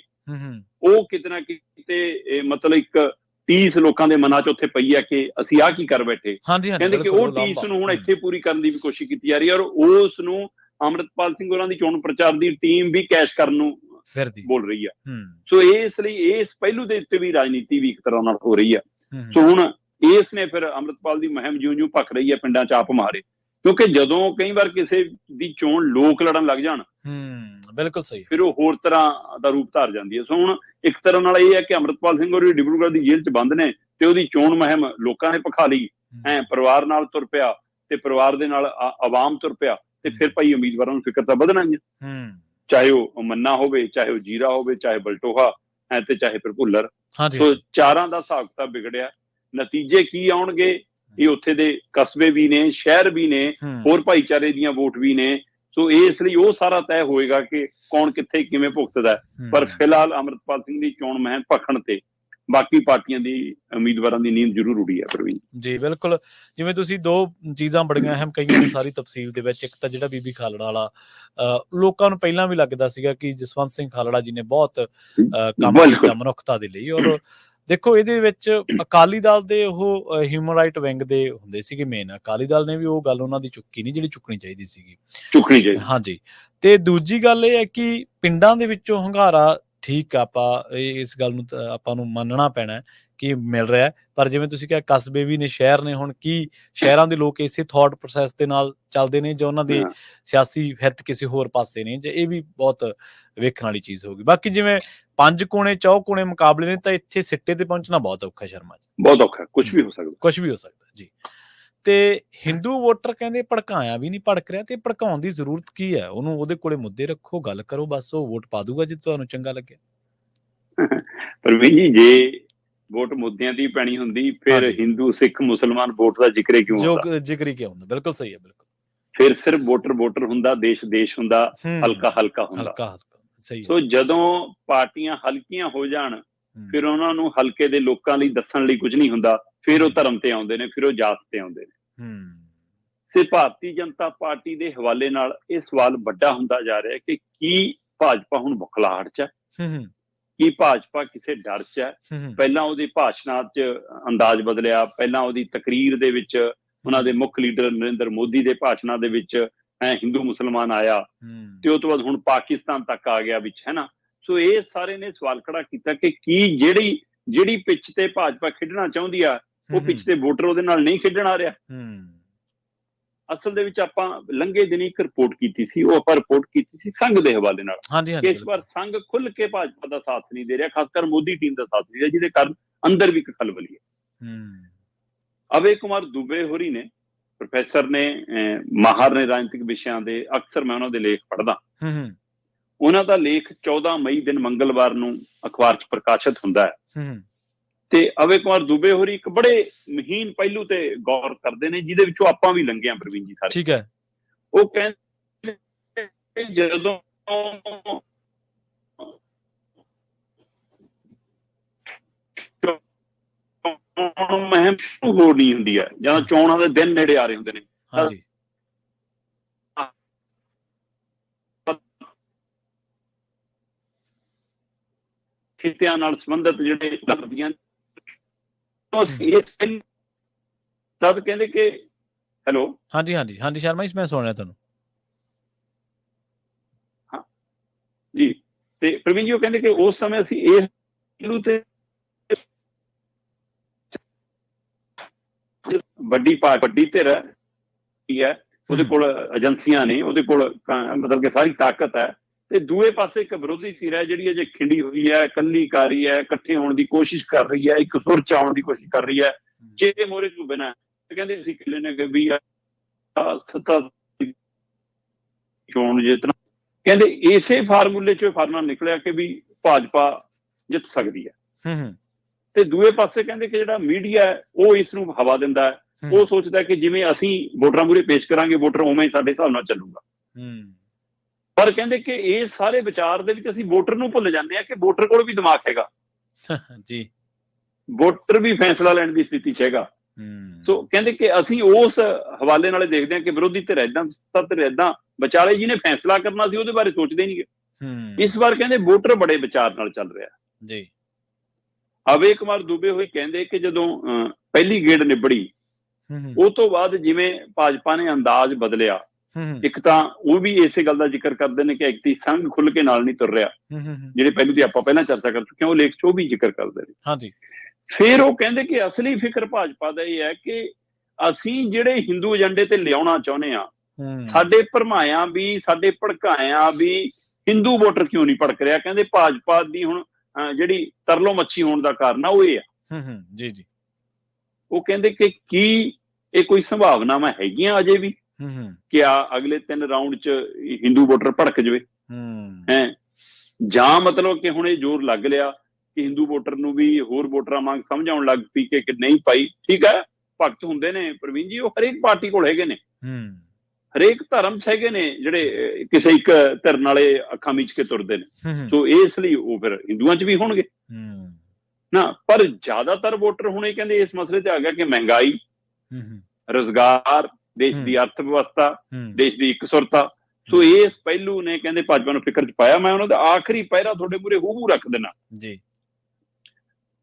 ਉਹ ਕਿਤੇ ਨਾ ਕਿਤੇ ਇਹ ਮਤਲਬ ਇੱਕ 30 ਲੋਕਾਂ ਦੇ ਮਨਾਂ 'ਚ ਉੱਥੇ ਪਈ ਆ ਕਿ ਅਸੀਂ ਆਹ ਕੀ ਕਰ ਬੈਠੇ। ਕਹਿੰਦੇ ਕਿ ਉਹ ਲਾਂਭਾ। 30 ਨੂੰ ਹੁਣ ਹੂੰ, ਇੱਥੇ ਪੂਰੀ ਕਰਨ ਦੀ ਵੀ ਕੋਸ਼ਿਸ਼ ਕੀਤੀ ਜਾ ਰਹੀ ਹੈ ਔਰ ਉਸ ਨੂੰ ਅੰਮ੍ਰਿਤਪਾਲ ਸਿੰਘ ਹੋਰਾਂ ਦੀ ਚੋਣ ਪ੍ਰਚਾਰ ਦੀ ਟੀਮ ਵੀ ਕੈਸ਼ ਕਰਨ ਨੂੰ ਫਿਰਦੀ। ਬੋਲ ਰਹੀ ਆ। ਹੂੰ, ਸੋ ਇਸ ਲਈ ਇਸ ਪਹਿਲੂ ਦੇ ਉੱਤੇ ਵੀ ਰਾਜਨੀਤੀ ਵੀ ਇੱਕ ਤਰ੍ਹਾਂ ਨਾਲ ਹੋ ਰਹੀ ਆ। ਹੂੰ, ਸੋ ਹੁਣ ਇਸ ਨੇ ਫਿਰ ਅੰਮ੍ਰਿਤਪਾਲ ਦੀ ਮੁਹਿੰਮ ਜਿਉਂ-ਜਿਉਂ ਭਖ ਰਹੀ ਹੈ ਪਿੰਡਾਂ 'ਚ ਆਪ ਮਾਰੇ। ਕਿਉਂਕਿ ਜਦੋਂ ਕਈ ਵਾਰ ਕਿਸੇ ਦੀ ਚੋਣ ਲੋਕ ਲੜਨ ਲੱਗ ਜਾਣ ਹੂੰ ਬਿਲਕੁਲ ਸਹੀ। ਫਿਰ ਉਹ ਹੋਰ ਤਰ੍ਹਾਂ ਦਾ ਰੂਪ ਧਾਰ ਜਾਂਦੀ ਹੈ। ਸੋ ਹੁਣ ਇੱਕ ਤਰ੍ਹਾਂ ਨਾਲ ਇਹ ਹੈ ਕਿ ਅੰਮ੍ਰਿਤਪਾਲ ਸਿੰਘ ਹੋਰੀ ਡਿਬਰੂਗੜ੍ਹ ਦੀ ਜੇਲ੍ਹ 'ਚ ਬੰਦ ਨੇ ਤੇ ਉਹਦੀ ਚੋਣ ਮੁਹਿੰਮ ਲੋਕਾਂ ਨੇ ਭਖਾ ਲਈ। ਐ ਪਰਿਵਾਰ ਨਾਲ ਤੁਰ ਪਿਆ ਤੇ ਪਰਿਵਾਰ ਦੇ ਨਾਲ ਆਵਾਮ ਤੁਰ ਪਿਆ ਤੇ ਫਿਰ ਭਾਈ ਉਮੀਦਵਾਰਾਂ ਨੂੰ ਫਿਕਰ ਤਾਂ ਵਧਣਾ ਹੀ ਹੈ। ਹੂੰ। ਚਾਹੇ ਉਹ ਮੰਨਾ ਹੋਵੇ ਚਾਹੇ ਉਹ ਜੀਰਾ ਹੋਵੇ ਚਾਹੇ ਬਲਟੋਹਾ ਐ ਤੇ ਚਾਹੇ ਫਿਰ ਭੁੱਲਰ। ਹਾਂਜੀ ਸੋ ਚਾਰਾਂ ਦਾ ਹਿਸਾਬ ਕਿਤਾਬ ਵਿਗੜਿਆ। ਨਤੀਜੇ ਕੀ ਆਉਣਗੇ? ਇਹ ਉੱਥੇ ਦੇ ਕਸਬੇ ਵੀ ਨੇ ਸ਼ਹਿਰ ਵੀ ਨੇ ਹੋਰ ਭਾਈਚਾਰੇ ਦੀਆਂ ਵੋਟ ਵੀ ਨੇ। ਸੋ ਇਸ ਲਈ ਉਹ ਸਾਰਾ ਤੈਅ ਹੋਏਗਾ ਕਿ ਕੌਣ ਕਿੱਥੇ ਕਿਵੇਂ ਭੁਗਤਦਾ ਪਰ ਫਿਲਹਾਲ ਅਮਰਤਪਾਲ ਸਿੰਘ ਦੀ ਚੋਣ ਮਹਿਮ ਭਖਣ ਤੇ ਬਾਕੀ ਪਾਰਟੀਆਂ ਦੀ ਉਮੀਦਵਾਰਾਂ ਦੀ ਨੀਂਦ ਜ਼ਰੂਰ ਉੜੀ ਹੈ ਪ੍ਰਵੀਨ। ਜੀ ਬਿਲਕੁਲ। ਜਿਵੇਂ ਤੁਸੀਂ ਦੋ ਚੀਜ਼ਾਂ ਬੜੀਆਂ ਅਹਿਮ ਕਹੀਆਂ ਨੇ ਸਾਰੀ ਤਫਸੀਲ ਦੇ ਵਿੱਚ ਇੱਕ ਤਾਂ ਜਿਹੜਾ ਬੀਬੀ ਖਾਲੜਾ ਵਾਲਾ ਲੋਕਾਂ ਨੂੰ ਪਹਿਲਾਂ ਵੀ ਲੱਗਦਾ ਸੀਗਾ ਕਿ ਜਸਵੰਤ ਸਿੰਘ ਖਾਲੜਾ ਜੀ ਨੇ ਬਹੁਤ ਕੰਮ। ਕੀਤਾ ਮਨੁੱਖਤਾ ਦੇ ਲਈ ਔਰ ਦੇਖੋ ਇਹਦੇ ਵਿੱਚ ਅਕਾਲੀ ਦਲ ਦੇ ਉਹ ਹਿਊਮਨ ਰਾਈਟ ਵਿੰਗ ਦੇ ਹੁੰਦੇ ਸੀਗੇ ਮੇਨ ਅਕਾਲੀ ਦਲ ਨੇ ਵੀ ਉਹ ਗੱਲ ਉਹਨਾਂ ਦੀ ਚੁੱਕੀ ਨਹੀਂ ਜਿਹੜੀ ਚੁੱਕਣੀ ਚਾਹੀਦੀ ਸੀਗੀ। ਚੁੱਕਣੀ ਚਾਹੀਦੀ। ਹਾਂਜੀ। ਤੇ ਦੂਜੀ ਗੱਲ ਇਹ ਹੈ ਕਿ ਪਿੰਡਾਂ ਦੇ ਵਿੱਚੋਂ ਹੰਗਾਰਾ ਠੀਕ ਆਪਾਂ ਇਸ ਗੱਲ ਨੂੰ ਆਪਾਂ ਨੂੰ ਮੰਨਣਾ ਪੈਣਾ ਕਿ ਮਿਲ ਰਿਹਾ ਪਰ ਜਿਵੇਂ ਤੁਸੀਂ ਕਿਹਾ ਕਸਬੇ ਵੀ ਨੇ ਸ਼ਹਿਰ ਨੇ ਹੁਣ ਕੀ ਸ਼ਹਿਰਾਂ ਦੇ ਲੋਕ ਇਸੇ ਥਾਟ ਪ੍ਰੋਸੈਸ ਦੇ ਨਾਲ ਚੱਲਦੇ ਨੇ ਜਾਂ ਉਹਨਾਂ ਦੇ। ਸਿਆਸੀ ਹਿੱਤ ਕਿਸੇ ਹੋਰ ਪਾਸੇ ਨੇ ਜੇ ਇਹ ਵੀ ਬਹੁਤ ਵੇਖਣ ਵਾਲੀ ਚੀਜ਼ ਹੋਗੀ ਬਾਕੀ ਜਿਵੇਂ ਪੰਜ ਕੋਣੇ ਚੌ ਕੋਣੇ ਮੁਕਾਬਲੇ ਨੇ ਤਾਂ ਇੱਥੇ ਸਿੱਟੇ ਤੇ ਪਹੁੰਚਣਾ ਬਹੁਤ ਔਖਾ ਸ਼ਰਮਾ ਜੀ। ਬਹੁਤ ਔਖਾ ਕੁਝ ਵੀ ਹੋ ਸਕਦਾ। ਕੁਝ ਵੀ ਹੋ ਸਕਦਾ ਜੀ। ਤੇ ਹਿੰਦੂ ਵੋਟਰ ਕਹਿੰਦੇ ਭੜਕਾਇਆ ਵੀ ਨਹੀਂ ਭੜਕ ਰਿਹਾ ਤੇ ਭੜਕਾਉਣ ਦੀ ਜ਼ਰੂਰਤ ਕੀ ਹੈ? ਉਹਨੂੰ ਉਹਦੇ ਕੋਲੇ ਮੁੱਦੇ ਰੱਖੋ ਗੱਲ ਕਰੋ ਬਸ ਉਹ ਵੋਟ ਪਾ ਦੂਗਾ ਜੇ ਤੁਹਾਨੂੰ ਚੰਗਾ ਲੱਗਿਆ। ਪ੍ਰਵੀਨ ਜੀ ਜੇ ਵੋਟ ਮੁੱਦਿਆਂ ਦੀ ਪੈਣੀ ਹੁੰਦੀ ਫਿਰ। ਹਿੰਦੂ ਸਿੱਖ ਮੁਸਲਮਾਨ ਵੋਟ ਦਾ ਜ਼ਿਕਰ ਕਿਉਂ ਜੋ ਹੁੰਦਾ? ਜ਼ਿਕਰ ਹੀ ਕਿਹਾ ਹੁੰਦਾ? ਬਿਲਕੁਲ ਸਹੀ ਹੈ ਬਿਲਕੁਲ। ਫਿਰ ਸਿਰਫ ਵੋਟਰ ਵੋਟਰ ਹੁੰਦਾ ਦੇਸ਼ ਦੇਸ਼ ਹੁੰਦਾ ਹਲਕਾ ਹਲਕਾ ਹੁੰਦਾ। ਹਲਕਾ ਸਹੀ ਹੈ। ਸੋ ਜਦੋਂ ਪਾਰਟੀਆਂ ਹਲਕੀਆਂ ਹੋ ਜਾਣ ਫਿਰ ਉਹਨਾਂ ਨੂੰ ਹਲਕੇ ਦੇ ਲੋਕਾਂ ਲਈ ਦੱਸਣ ਲਈ ਕੁਝ ਨਹੀਂ ਹੁੰਦਾ ਫਿਰ ਉਹ ਧਰਮ ਤੇ ਆਉਂਦੇ ਨੇ ਫਿਰ ਉਹ ਜਾਤ ਤੇ ਆਉਂਦੇ ਨੇ। ਹੂੰ। ਤੇ ਭਾਰਤੀ ਜਨਤਾ ਪਾਰਟੀ ਦੇ ਹਵਾਲੇ ਨਾਲ ਇਹ ਸਵਾਲ ਵੱਡਾ ਹੁੰਦਾ ਜਾ ਰਿਹਾ ਹੈ ਕਿ ਕੀ ਭਾਜਪਾ ਹੁਣ ਬੁਖਲਾਹਟ 'ਚ ਹੈ? ਹੂੰ ਹੂੰ, ਕੀ ਭਾਜਪਾ ਕਿਸੇ ਡਰ 'ਚ ਹੂੰ, ਪਹਿਲਾਂ ਉਹਦੇ ਭਾਸ਼ਣਾਂ 'ਚ ਅੰਦਾਜ਼ ਬਦਲਿਆ ਪਹਿਲਾਂ ਉਹਦੀ ਤਕਰੀਰ ਦੇ ਵਿੱਚ ਉਹਨਾਂ ਦੇ ਮੁੱਖ ਲੀਡਰ ਨਰਿੰਦਰ ਮੋਦੀ ਦੇ ਭਾਸ਼ਣਾਂ ਦੇ ਵਿੱਚ ਐ ਹਿੰਦੂ ਮੁਸਲਮਾਨ ਆਇਆ ਹੂੰ, ਤੇ ਉਹ ਤੋਂ ਬਾਅਦ ਹੁਣ ਪਾਕਿਸਤਾਨ ਤੱਕ ਆ ਗਿਆ ਵਿੱਚ ਹੈ ਨਾ? ਸੋ ਇਹ ਸਾਰੇ ਨੇ ਸਵਾਲ ਖੜਾ ਕੀਤਾ ਕਿ ਕੀ ਜਿਹੜੀ ਜਿਹੜੀ ਪਿੱਚ ਤੇ ਭਾਜਪਾ ਖੇਡਣਾ ਚਾਹੁੰਦੀ ਆ ਉਹ ਪਿੱਚ ਤੇ ਵੋਟਰ ਉਹਦੇ ਨਾਲ ਨਹੀਂ ਖੇਡਣ ਆ ਰਿਹਾ। ਹੂੰ। ਅਸਲ ਦੇ ਵਿੱਚ ਆਪਾਂ ਲੰਘੇ ਦਿਨੀ ਇੱਕ ਰਿਪੋਰਟ ਕੀਤੀ ਸੀ ਉਹ ਆਪਾਂ ਰਿਪੋਰਟ ਕੀਤੀ ਸੀ ਸੰਘ ਦੇ ਹਵਾਲੇ ਨਾਲ। ਇਸ ਵਾਰ ਸੰਘ ਖੁੱਲ ਕੇ ਭਾਜਪਾ ਦਾ ਸਾਥ ਨਹੀਂ ਦੇ ਰਿਹਾ ਖਾਸ ਕਰ ਮੋਦੀ ਟੀਮ ਦਾ ਸਾਥ ਨਹੀਂ ਦੇ ਰਿਹਾ ਜਿਹਦੇ ਕਾਰਨ ਅੰਦਰ ਵੀ ਇੱਕ ਖਲਬਲੀ ਹੈ। ਹੂੰ। ਅਵੇ ਕੁਮਾਰ ਦੁਬੇ ਹੋਰੀ ਨੇ ਪ੍ਰੋਫੈਸਰ ਨੇ ਮਾਹਰ ਨੇ ਰਾਜਨੀਤਿਕ ਵਿਸ਼ਿਆਂ ਦੇ ਅਕਸਰ ਮੈਂ ਉਹਨਾਂ ਦੇ ਲੇਖ ਪੜ੍ਹਦਾ। ਹੂੰ ਹੂੰ, ਉਹਨਾਂ ਦਾ ਲੇਖ 14 ਮਈ ਦਿਨ ਮੰਗਲਵਾਰ ਨੂੰ ਅਖਬਾਰ 'ਚ ਪ੍ਰਕਾਸ਼ਿਤ ਹੁੰਦਾ ਹੈ। ਹੂੰ ਤੇ ਅਵੇ ਕੁਮਾਰ ਦੁਬੇ ਹੋਰੀ ਇੱਕ ਬੜੇ ਮਹੀਨ ਪਹਿਲੂ ਤੇ ਗੌਰ ਕਰਦੇ ਨੇ ਜਿਹਦੇ ਵਿੱਚੋਂ ਆਪਾਂ ਵੀ ਲੰਘੇ ਹਾਂ ਪ੍ਰਵੀਨ ਜੀ ਸਾਰੇ। ਠੀਕ ਹੈ। ਉਹ ਕਹਿੰਦੇ ਕਿ ਜਦੋਂ ਮਹਿਮ ਸ਼ੁਰੂ ਹੋਣੀ ਹੁੰਦੀ ਹੈ ਜਦੋਂ ਚੋਣਾਂ ਦੇ ਦਿਨ ਨੇੜੇ ਆ ਰਹੇ ਹੁੰਦੇ ਨੇ। ਹਾਂਜੀ। ਖਿੱਤਿਆਂ ਨਾਲ ਸੰਬੰਧਿਤ ਜਿਹੜੇ ਲੱਗਦੀਆਂ ਤਦ ਕਹਿੰਦੇ ਕਿ ਹੈਲੋ? ਹਾਂਜੀ ਹਾਂਜੀ ਹਾਂਜੀ ਸ਼ਰਮਾ ਜੀ ਮੈਂ ਸੁਣ ਰਿਹਾ ਤੁਹਾਨੂੰ। ਜੀ। ਤੇ ਪ੍ਰਵੀਨ ਜੀ ਉਹ ਕਹਿੰਦੇ ਕਿ ਉਸ ਸਮੇਂ ਅਸੀਂ ਇਹ ਇਹਨੂੰ ਤੇ ਵੱਡੀ ਵੱਡੀ ਧਿਰ ਹੈ ਕੀ ਹੈ ਉਹਦੇ। ਕੋਲ ਏਜੰਸੀਆਂ ਨੇ ਉਹਦੇ ਕੋਲ ਮਤਲਬ ਕਿ ਸਾਰੀ ਤਾਕਤ ਹੈ। ਤੇ ਦੂਏ ਪਾਸੇ ਇੱਕ ਵਿਰੋਧੀ ਧਿਰ ਹੈ ਜਿਹੜੀ ਅਜੇ ਖਿੰਡੀ ਹੋਈ ਹੈ ਕੱਲੀ ਕਾਰੀ ਹੈ ਇਕੱਠੇ ਹੋਣ ਦੀ ਕੋਸ਼ਿਸ਼ ਕਰ ਰਹੀ ਹੈ ਇੱਕ ਸੁਰ ਚ ਆਉਣ ਦੀ ਕੋਸ਼ਿਸ਼ ਕਰ ਰਹੀ ਹੈ ਜੇ ਮੋਰੇ ਤੋਂ ਬਿਨਾ। ਕਹਿੰਦੇ ਅਸੀਂ ਕਿਲੇ ਨੇ ਕਿ ਵੀ ਸੱਤਾ ਚੋਣ ਜਿੱਤਣਾ। ਕਹਿੰਦੇ ਇਸੇ ਫਾਰਮੂਲੇ ਚੋਂ ਫਾਰਮੂਲਾ ਨਿਕਲਿਆ ਕਿ ਵੀ ਭਾਜਪਾ ਜਿੱਤ ਸਕਦੀ ਹੈ। ਹੂੰ ਹੂੰ। ਤੇ ਦੂਏ ਪਾਸੇ ਕਹਿੰਦੇ ਕਿ ਜਿਹੜਾ ਮੀਡੀਆ ਹੈ ਉਹ ਇਸ ਨੂੰ ਹਵਾ ਦਿੰਦਾ ਹੂੰ, ਉਹ ਸੋਚਦਾ ਕਿ ਜਿਵੇਂ ਅਸੀਂ ਵੋਟਰਾਂ ਮੂਹਰੇ ਪੇਸ਼ ਕਰਾਂਗੇ ਵੋਟਰ ਉਵੇਂ ਹੀ ਸਾਡੇ ਹਿਸਾਬ ਨਾਲ ਚੱਲੂਗਾ। ਪਰ ਕਹਿੰਦੇ ਕਿ ਇਹ ਸਾਰੇ ਵਿਚਾਰ ਦੇ ਵਿੱਚ ਅਸੀਂ ਵੋਟਰ ਨੂੰ ਭੁੱਲ ਜਾਂਦੇ ਆ ਕਿ ਵੋਟਰ ਕੋਲ ਵੀ ਦਿਮਾਗ ਹੈਗਾ। ਜੀ। ਵੋਟਰ ਵੀ ਫੈਸਲਾ ਲੈਣ ਦੀ ਸਥਿਤੀ 'ਚ ਹੈਗਾ। ਸੋ ਕਹਿੰਦੇ ਕਿ ਅਸੀਂ ਉਸ ਹਵਾਲੇ ਨਾਲੇ ਦੇਖਦੇ ਹਾਂ ਕਿ ਵਿਰੋਧੀ ਧਿਰ ਏਦਾਂ ਸੱਤਾ ਧਿਰ ਏਦਾਂ ਵਿਚਾਲੇ ਜਿਹਨੇ ਫੈਸਲਾ ਕਰਨਾ ਸੀ ਉਹਦੇ ਬਾਰੇ ਸੋਚਦੇ ਨਹੀਂ ਹੂੰ। ਇਸ ਵਾਰ ਕਹਿੰਦੇ ਵੋਟਰ ਬੜੇ ਵਿਚਾਰ ਨਾਲ ਚੱਲ ਰਿਹਾ। ਜੀ। ਅਵੇ ਕੁਮਾਰ ਦੁਬੇ ਹੋਏ ਕਹਿੰਦੇ ਕਿ ਜਦੋਂ ਪਹਿਲੀ ਗੇੜ ਨਿਬੜੀ ਉਹ ਤੋਂ ਬਾਅਦ ਜਿਵੇਂ ਭਾਜਪਾ ਨੇ ਅੰਦਾਜ਼ ਬਦਲਿਆ ਇੱਕ ਤਾਂ ਉਹ ਵੀ ਇਸੇ ਗੱਲ ਦਾ ਜ਼ਿਕਰ ਕਰਦੇ ਨੇ ਕਿ ਐਕਟੀ ਸੰਘ ਖੁੱਲ ਕੇ ਨਾਲ ਨਹੀਂ ਤੁਰ ਰਿਹਾ। ਜਿਹੜੇ ਪਹਿਲੂ ਦੀ ਆਪਾਂ ਪਹਿਲਾਂ ਚਰਚਾ ਕਰ ਚੁੱਕੇ ਹਾਂ ਉਹ ਲੇਖ 'ਚ ਉਹ ਵੀ ਜ਼ਿਕਰ ਕਰਦੇ ਨੇ। ਹਾਂਜੀ। ਫਿਰ ਉਹ ਕਹਿੰਦੇ ਕਿ ਅਸਲੀ ਫਿਕਰ ਭਾਜਪਾ ਦਾ ਇਹ ਹੈ ਕਿ ਅਸੀਂ ਜਿਹੜੇ ਹਿੰਦੂ ਏਜੰਡੇ ਤੇ ਲਿਆਉਣਾ ਚਾਹੁੰਦੇ ਆ ਸਾਡੇ ਭਰਮਾਇਆਂ ਵੀ ਸਾਡੇ ਭੜਕਾਇਆਂ ਵੀ ਹਿੰਦੂ ਵੋਟਰ ਕਿਉਂ ਨਹੀਂ ਭੜਕ ਰਿਹਾ? ਕਹਿੰਦੇ ਭਾਜਪਾ ਦੀ ਹੁਣ ਜਿਹੜੀ ਤਰਲੋ ਮੱਛੀ ਹੋਣ ਦਾ ਕਾਰਨ ਆ ਉਹ ਇਹ ਆ। ਹੂੰ ਹੂੰ। ਜੀ ਜੀ। ਉਹ ਕਹਿੰਦੇ ਕਿ ਕੀ ਇਹ ਕੋਈ ਸੰਭਾਵਨਾਵਾਂ ਹੈਗੀਆਂ ਅਜੇ ਵੀ ਹੂੰ ਹੂੰ। ਕਿ ਆ ਅਗਲੇ ਤਿੰਨ ਰਾਉਂਡ 'ਚ ਹਿੰਦੂ ਵੋਟਰ ਭੜਕ ਜਵੇ। ਹੂੰ। ਹੈ? ਜਾਂ ਮਤਲਬ ਕਿ ਹੁਣ ਇਹ ਜ਼ੋਰ ਲੱਗ ਲਿਆ ਕਿ ਹਿੰਦੂ ਵੋਟਰ ਨੂੰ ਵੀ ਹੋਰ ਵੋਟਰਾਂ ਵਾਂਗ ਸਮਝਾਉਣ ਲੱਗ ਪਈ ਕਿ ਕਿ ਨਹੀਂ ਭਾਈ। ਠੀਕ ਹੈ ਭਗਤ ਹੁੰਦੇ ਨੇ ਪ੍ਰਵੀਨ ਜੀ ਉਹ ਹਰੇਕ ਪਾਰਟੀ ਕੋਲ ਹੈਗੇ ਨੇ। ਹੂੰ। ਹਰੇਕ ਧਰਮ 'ਚ ਹੈਗੇ ਨੇ ਜਿਹੜੇ ਕਿਸੇ ਇੱਕ ਧਿਰ ਨਾਲੇ ਅੱਖਾਂ ਮੀਚ ਕੇ ਤੁਰਦੇ ਨੇ। ਸੋ ਇਸ ਲਈ ਉਹ ਫਿਰ ਹਿੰਦੂਆਂ 'ਚ ਵੀ ਹੋਣਗੇ। ਹੂੰ। ਨਾ ਪਰ ਜ਼ਿਆਦਾਤਰ ਵੋਟਰ ਹੁਣ ਇਹ ਕਹਿੰਦੇ ਇਸ ਮਸਲੇ ਤੇ ਆ ਗਿਆ ਕਿ ਮਹਿੰਗਾਈ ਹੂੰ ਹੂੰ। ਰੋਜ਼ਗਾਰ ਦੇਸ਼। ਦੀ ਅਰਥ ਵਿਵਸਥਾ ਹੂੰ। ਦੇਸ਼ ਦੀ ਇਕਸੁਰਤਾ ਸੋ ਇਸ ਪਹਿਲੂ ਨੇ ਕਹਿੰਦੇ ਭਾਜਪਾ ਨੂੰ ਫਿਕਰ ਚ ਪਾਇਆ। ਮੈਂ ਉਹਨਾਂ ਦਾ ਆਖਰੀ ਪਹਿਰਾ ਤੁਹਾਡੇ ਮੂਰੇ ਹੂਬੂ ਰੱਖ ਦੇਣਾ ਜੀ।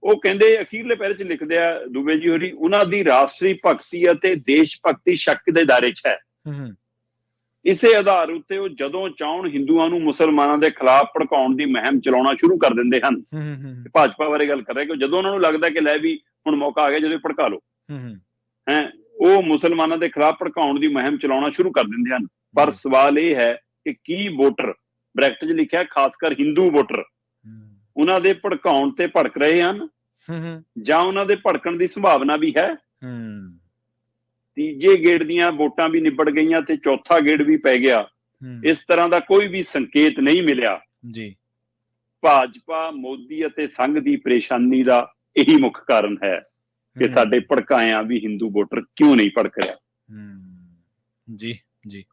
ਉਹ ਕਹਿੰਦੇ ਅਖੀਰਲੇ ਪਹਿਰੇ ਚ ਲਿਖਦੇ ਆ ਦੁਬੇ ਜੀ ਹੋਰੀ ਉਹਨਾਂ ਦੀ ਰਾਸ਼ਟਰੀ ਭਗਤੀ ਅਤੇ ਦੇਸ਼ ਭਗਤੀ ਸ਼ੱਕ ਦੇ ਦਾਇਰੇ 'ਚ ਹੈ। ਹੂੰ ਹੂੰ। ਇਸੇ ਆਧਾਰ ਉੱਤੇ ਉਹ ਜਦੋਂ ਚਾਹਣ ਹਿੰਦੂਆਂ ਨੂੰ ਮੁਸਲਮਾਨਾਂ ਦੇ ਖਿਲਾਫ ਭੜਕਾਉਣ ਦੀ ਮੁਹਿੰਮ ਚਲਾਉਣਾ ਸ਼ੁਰੂ ਕਰ ਦਿੰਦੇ ਹਨ। ਭਾਜਪਾ ਬਾਰੇ ਗੱਲ ਕਰ ਰਹੇ ਕਿ ਜਦੋਂ ਉਹਨਾਂ ਨੂੰ ਲੱਗਦਾ ਕਿ ਲੈ ਵੀ ਹੁਣ ਮੌਕਾ ਆ ਗਿਆ ਜਦੋਂ ਭੜਕਾ ਲਓ। ਹੂੰ ਉਹ ਮੁਸਲਮਾਨਾਂ ਦੇ ਖਿਲਾਫ ਭੜਕਾਉਣ ਦੀ ਮੁਹਿੰਮ ਚਲਾਉਣਾ ਸ਼ੁਰੂ ਕਰ ਦਿੰਦੇ ਹਨ। ਪਰ ਸਵਾਲ ਇਹ ਹੈ ਕਿ ਕੀ ਵੋਟਰ ਬ੍ਰੈਕਟ 'ਚ ਲਿਖਿਆ ਖਾਸ ਕਰ ਹਿੰਦੂ ਵੋਟਰ ਉਹਨਾਂ ਦੇ ਭੜਕਾਉਣ ਤੇ ਭੜਕ ਰਹੇ ਹਨ? ਜਾਂ ਉਹਨਾਂ ਦੇ ਭੜਕਣ ਦੀ ਸੰਭਾਵਨਾ ਵੀ ਹੂੰ। ਤੀਜੇ ਗੇੜ ਦੀਆਂ ਵੋਟਾਂ ਵੀ ਨਿਬੜ ਗਈਆਂ ਤੇ ਚੌਥਾ ਗੇੜ ਵੀ ਪੈ ਗਿਆ। ਇਸ ਤਰ੍ਹਾਂ ਦਾ ਕੋਈ ਵੀ ਸੰਕੇਤ ਨਹੀਂ ਮਿਲਿਆ। ਜੀ। ਭਾਜਪਾ ਮੋਦੀ ਅਤੇ ਸੰਘ ਦੀ ਪਰੇਸ਼ਾਨੀ ਦਾ ਇਹੀ ਮੁੱਖ ਕਾਰਨ ਹੈ ਕਿ ਸਾਡੇ ਭੜਕਾਇਆ ਵੀ ਹਿੰਦੂ ਵੋਟਰ ਕਿਉਂ ਨਹੀਂ ਭੜਕ ਰਿਹਾ। ਜੀ ਜੀ।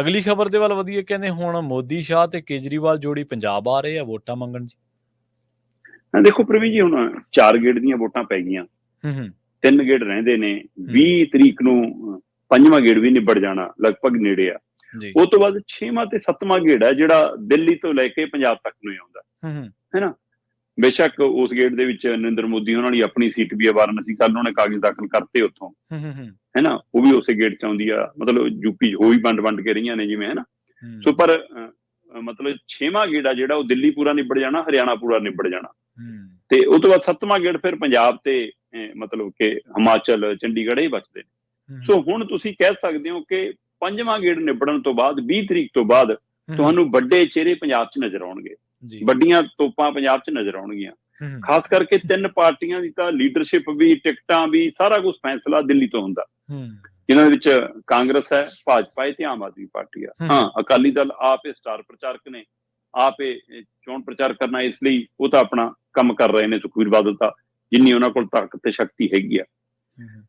ਅਗਲੀ ਖਬਰ ਦੇ ਵੱਲ ਵਧੀਆ ਕਹਿੰਦੇ ਹੁਣ ਮੋਦੀ ਸ਼ਾਹ ਤੇ ਕੇਜਰੀਵਾਲ ਜੋੜੀ ਪੰਜਾਬ ਆ ਰਹੇ ਆ ਵੋਟਾਂ ਮੰਗਣ ਜੀ। ਦੇਖੋ ਪ੍ਰਵੀਨ ਜੀ ਹੁਣ ਚਾਰ ਗੇੜ ਦੀਆਂ ਵੋਟਾਂ ਪੈ ਗਈਆਂ। ਹੂੰ ਹੂੰ। ਤਿੰਨ ਗੇੜ ਰਹਿੰਦੇ ਨੇ 20 ਤਰੀਕ ਨੂੰ ਪੰਜਵਾਂ ਗੇੜ ਵੀ ਨਿਬੜ ਜਾਣਾ ਲਗਭਗ ਨੇੜੇ ਆ। ਉਸ ਤੋਂ ਬਾਅਦ ਛੇਵਾਂ ਤੇ ਸੱਤਵਾਂ ਗੇੜ ਹੈ ਜਿਹੜਾ ਦਿੱਲੀ ਤੋਂ ਲੈ ਕੇ ਪੰਜਾਬ ਤੱਕ ਨੂੰ ਆਉਂਦਾ। ਹੂੰ ਹੂੰ। ਬੇਸ਼ੱਕ ਉਸ ਗੇੜ ਦੇ ਵਿੱਚ ਨਰਿੰਦਰ ਮੋਦੀ ਉਹਨਾਂ ਦੀ ਆਪਣੀ ਸੀਟ ਵੀ ਹੈ ਵਾਰਾਣਸੀ ਕੱਲ ਉਹਨੇ ਕਾਗਜ਼ ਦਾਖਲ ਕਰਤੇ ਉੱਥੋਂ। ਹੂੰ ਹੈਨਾ? ਉਹ ਵੀ ਉਸੇ ਗੇੜ ਚ ਆਉਂਦੀ ਆ ਮਤਲਬ ਯੂਪੀ ਹੋ ਵੀ ਵੰਡ ਵੰਡ ਕੇ ਰਹੀਆਂ ਨੇ ਜਿਵੇਂ ਹੈਨਾ? ਹੂੰ, ਸੋ ਪਰ ਮਤਲਬ ਛੇਵਾਂ ਗੇੜਾ ਜਿਹੜਾ ਉਹ ਦਿੱਲੀ ਪੂਰਾ ਨਿਬੜ ਜਾਣਾ ਹਰਿਆਣਾ ਪੂਰਾ ਨਿਬੜ ਜਾਣਾ। ਤੇ ਉਸ ਤੋਂ ਬਾਅਦ ਸੱਤਵਾਂ ਗੇੜ ਫਿਰ ਪੰਜਾਬ ਤੇ ਮਤਲਬ ਕਿ ਹਿਮਾਚਲ ਚੰਡੀਗੜ੍ਹ ਹੀ ਬਚਦੇ ਨੇ। ਸੋ ਹੁਣ ਤੁਸੀਂ ਕਹਿ ਸਕਦੇ ਹੋ ਕਿ ਪੰਜਵਾਂ ਗੇੜ ਨਿਬੜਨ ਤੋਂ ਬਾਅਦ 20 ਤਰੀਕ ਤੋਂ ਬਾਅਦ ਤੁਹਾਨੂੰ ਵੱਡੇ ਚਿਹਰੇ ਪੰਜਾਬ 'ਚ ਨਜ਼ਰ ਆਉਣਗੇ। ਵੱਡੀਆਂ ਤੋਪਾਂ ਪੰਜਾਬ 'ਚ ਨਜ਼ਰ ਆਉਣਗੀਆਂ। ਖਾਸ ਕਰਕੇ ਤਿੰਨ ਪਾਰਟੀਆਂ ਦੀ ਤਾਂ ਲੀਡਰਸ਼ਿਪ ਵੀ ਟਿਕਟਾਂ ਵੀ ਸਾਰਾ ਕੁਝ ਫੈਸਲਾ ਦਿੱਲੀ ਤੋਂ ਹੁੰਦਾ। ਜਿਨ੍ਹਾਂ ਦੇ ਵਿੱਚ ਕਾਂਗਰਸ ਹੈ ਭਾਜਪਾ ਹੈ ਤੇ ਆਮ ਆਦਮੀ ਪਾਰਟੀ ਆ। ਹਾਂ। ਅਕਾਲੀ ਦਲ ਆਪ ਇਹ ਸਟਾਰ ਪ੍ਰਚਾਰਕ ਨੇ। ਆਪ ਚੋਣ ਪ੍ਰਚਾਰ ਕਰਨਾ ਇਸ ਲਈ ਉਹ ਤਾਂ ਆਪਣਾ ਕੰਮ ਕਰ ਰਹੇ ਨੇ ਸੁਖਵੀਰ ਬਾਦਲ ਤਾਂ। ਜਿੰਨੀ ਉਹਨਾਂ ਕੋਲ ਤਾਕਤ ਤੇ ਸ਼ਕਤੀ ਹੈਗੀ ਆ।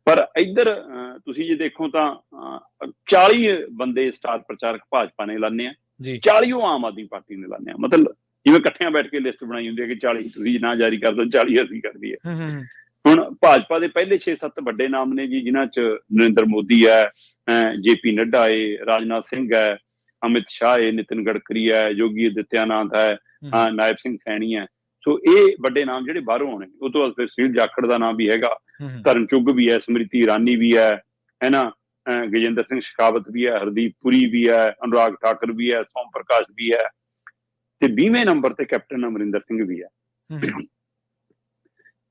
ਪਰ ਇੱਧਰ ਤੁਸੀਂ ਜੇ ਦੇਖੋ ਤਾਂ ਅਹ, 40 ਬੰਦੇ ਸਟਾਰ ਪ੍ਰਚਾਰਕ ਭਾਜਪਾ ਨੇ ਲਾਣੇ ਆ। ਜੀ। 40 ਉਹ ਆਮ ਆਦਮੀ ਪਾਰਟੀ ਨੇ ਲਾਣੇ ਆ। ਮਤਲਬ ਜਿਵੇਂ ਇਕੱਠਿਆਂ ਬੈਠ ਕੇ ਲਿਸਟ ਬਣਾਈ ਹੁੰਦੀ ਹੈ ਕਿ 40 ਤੁਸੀਂ ਨਾ ਜਾਰੀ ਕਰ ਦਿਓ 40 ਅਸੀਂ ਕਰ ਦਈਏ। ਹੁਣ ਭਾਜਪਾ ਦੇ ਪਹਿਲੇ 6-7 ਵੱਡੇ ਨਾਮ ਨੇ ਜੀ ਜਿਨ੍ਹਾਂ 'ਚ ਨਰਿੰਦਰ ਮੋਦੀ ਹੈ ਜੇਪੀ ਨੱਡਾ ਹੈ ਰਾਜਨਾਥ ਸਿੰਘ ਹੈ ਅਮਿਤ ਸ਼ਾਹ ਹੈ ਨਿਤਿਨ ਗਡਕਰੀ ਹੈ ਯੋਗੀ ਅਦਿੱਤਿਆਨਾਥ ਹਾਂ, ਨਾਇਬ ਸਿੰਘ ਸੈਣੀ ਹੈ। ਸੋ ਇਹ ਵੱਡੇ ਨਾਮ ਜਿਹੜੇ ਬਾਹਰੋਂ ਆਉਣੇ ਉਹ ਤੋਂ ਬਾਅਦ ਫਿਰ ਸੁਨੀਲ ਜਾਖੜ ਦਾ ਨਾਮ ਵੀ ਹੈਗਾ ਹੂੰ, ਹੂੰ, ਧਰਨ ਚੁੱਗ ਵੀ ਹੈ ਸਮ੍ਰਿਤੀ ਇਰਾਨੀ ਵੀ ਹੈ ਹੈਨਾ ਗਜੇਂਦਰ ਸਿੰਘ ਸ਼ਿਕਾਵਤ ਵੀ ਹੈ ਹਰਦੀਪ ਪੁਰੀ ਵੀ ਹੈ ਅਨੁਰਾਗ ਠਾਕਰ ਵੀ ਹੈ ਸੋਮ ਪ੍ਰਕਾਸ਼ ਵੀ ਹੈ ਤੇ 20ਵੇਂ ਨੰਬਰ ਤੇ ਕੈਪਟਨ ਅਮਰਿੰਦਰ ਸਿੰਘ ਵੀ ਹੈ। ਹੂੰ, ਹੂੰ,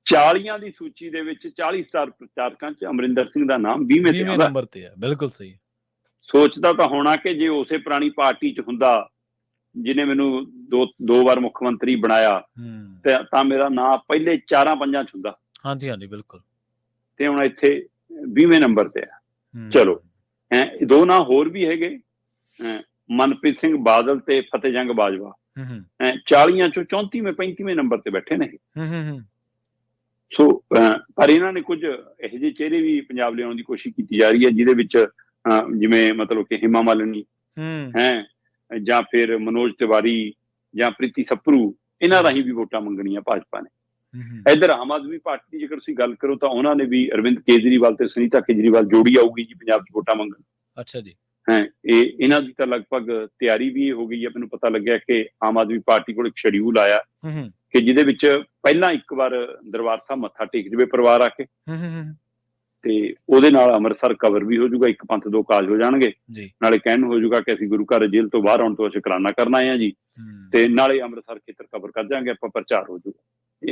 40 ਦੀ ਸੂਚੀ ਦੇ ਵਿੱਚ 40 ਸਟਾਰ ਪ੍ਰਚਾਰਕਾਂ 'ਚ ਅਮਰਿੰਦਰ ਸਿੰਘ ਦਾ ਨਾਮ 20ਵੇਂ ਤੇ ਵੀਹਵੇਂ ਆਉਂਦਾ। ਨੰਬਰ ਤੇ ਆ ਬਿਲਕੁਲ ਸਹੀ ਸੋਚਦਾ ਤਾਂ ਹੋਣਾ ਕਿ ਜੇ ਉਸੇ ਪੁਰਾਣੀ ਪਾਰਟੀ 'ਚ ਹੁੰਦਾ ਜਿਨੇ ਮੈਨੂੰ ਦੋ ਦੋ ਵਾਰ ਮੁੱਖ ਮੰਤਰੀ ਬਣਾਇਆ ਤੇ ਤਾਂ ਮੇਰਾ ਨਾਮ ਪਹਿਲੇ ਚਾਰਾਂ ਪੰਜਾਂ 'ਚ ਹੁੰਦਾ। ਹਾਂਜੀ ਹਾਂਜੀ ਬਿਲਕੁਲ। ਤੇ ਹੁਣ ਇੱਥੇ 20ਵੇਂ ਨੰਬਰ ਤੇ ਆ। ਚਲੋ। ਇਹ ਦੋ ਨਾਂ ਹੋਰ ਵੀ ਹੈਗੇ। ਮਨਪ੍ਰੀਤ ਸਿੰਘ ਬਾਦਲ ਤੇ ਫਤਿਹ ਜੰਗ ਬਾਜਵਾ। ਹੂੰ ਹੂੰ, ਹੈਂ, 40ਾਂ ਚੋਂ 34ਵੇਂ 35ਵੇਂ ਨੰਬਰ ਤੇ ਬੈਠੇ ਨੇ ਹੂੰ ਹੂੰ, ਸੋ ਪਰ ਇਹਨਾਂ ਨੇ ਕੁਝ ਇਹੋ ਜਿਹੇ ਚਿਹਰੇ ਵੀ ਪੰਜਾਬ ਲਿਆਉਣ ਦੀ ਕੋਸ਼ਿਸ਼ ਕੀਤੀ ਜਾ ਰਹੀ ਹੈ ਜਿਹਦੇ ਵਿੱਚ ਜਿਵੇਂ ਮਤਲਬ ਕਿ ਹਿਮਾ ਮਾਲਿਨੀ। ਹੂੰ। ਹੈ ਜਾਂ ਫਿਰ ਮਨੋਜ ਤਿਵਾਰੀ ਜਾਂ ਪ੍ਰੀਤੀ ਸੱਪਰੂ ਇਹਨਾਂ ਰਾਹੀਂ ਵੀ ਵੋਟਾਂ ਮੰਗਣੀਆਂ ਭਾਜਪਾ ਨੇ। ਇੱਧਰ ਆਮ ਆਦਮੀ ਪਾਰਟੀ ਜੇਕਰ ਤੁਸੀਂ ਗੱਲ ਕਰੋ ਤਾਂ ਉਹਨਾਂ ਨੇ ਵੀ ਅਰਵਿੰਦ ਕੇਜਰੀਵਾਲ ਤੇ ਸੁਨੀਤਾ ਕੇਜਰੀਵਾਲ ਜੋੜੀ ਆਊਗੀ ਜੀ ਪੰਜਾਬ 'ਚ ਵੋਟਾਂ ਮੰਗਣ। ਅੱਛਾ ਜੀ। ਹੈ ਇਹ ਇਹਨਾਂ ਦੀ ਤਾਂ ਲਗਭਗ ਤਿਆਰੀ ਵੀ ਹੋ ਗਈ ਹੈ ਮੈਨੂੰ ਪਤਾ ਲੱਗਿਆ ਕਿ ਆਮ ਆਦਮੀ ਪਾਰਟੀ ਕੋਲ ਇੱਕ ਸ਼ਡਿਊਲ ਆਇਆ। ਹੂੰ ਹੂੰ, ਕਿ ਜਿਹਦੇ ਵਿੱਚ ਪਹਿਲਾਂ ਇੱਕ ਵਾਰ ਦਰਬਾਰ ਸਾਹਿਬ ਮੱਥਾ ਟੇਕ ਜਵੇ ਪਰਿਵਾਰ ਆ ਕੇ। ਹੂੰ ਹੂੰ, ਹੂੰ, ਤੇ ਉਹਦੇ ਨਾਲ ਅੰਮ੍ਰਿਤਸਰ ਕਵਰ ਵੀ ਹੋ ਜਾਊਗਾ ਇੱਕ ਪੰਥ ਦੋ ਕਾਜ ਹੋ ਜਾਣਗੇ। ਨਾਲੇ ਕਹਿਣ ਹੋ ਜਾਊਗਾ ਕਿ ਅਸੀਂ ਗੁਰੂ ਘਰ ਜੇਲ੍ਹ ਤੋਂ ਬਾਹਰ ਆਉਣ ਤੋਂ ਸ਼ੁਕਰਾਨਾ ਕਰਨ ਆਏ ਆ ਜੀ। ਤੇ ਨਾਲੇ ਅੰਮ੍ਰਿਤਸਰ ਖੇਤਰ ਕਵਰ ਕਰ ਜਾਾਂਗੇ ਆਪਾਂ ਪ੍ਰਚਾਰ ਹੋ ਜਾਊਗਾ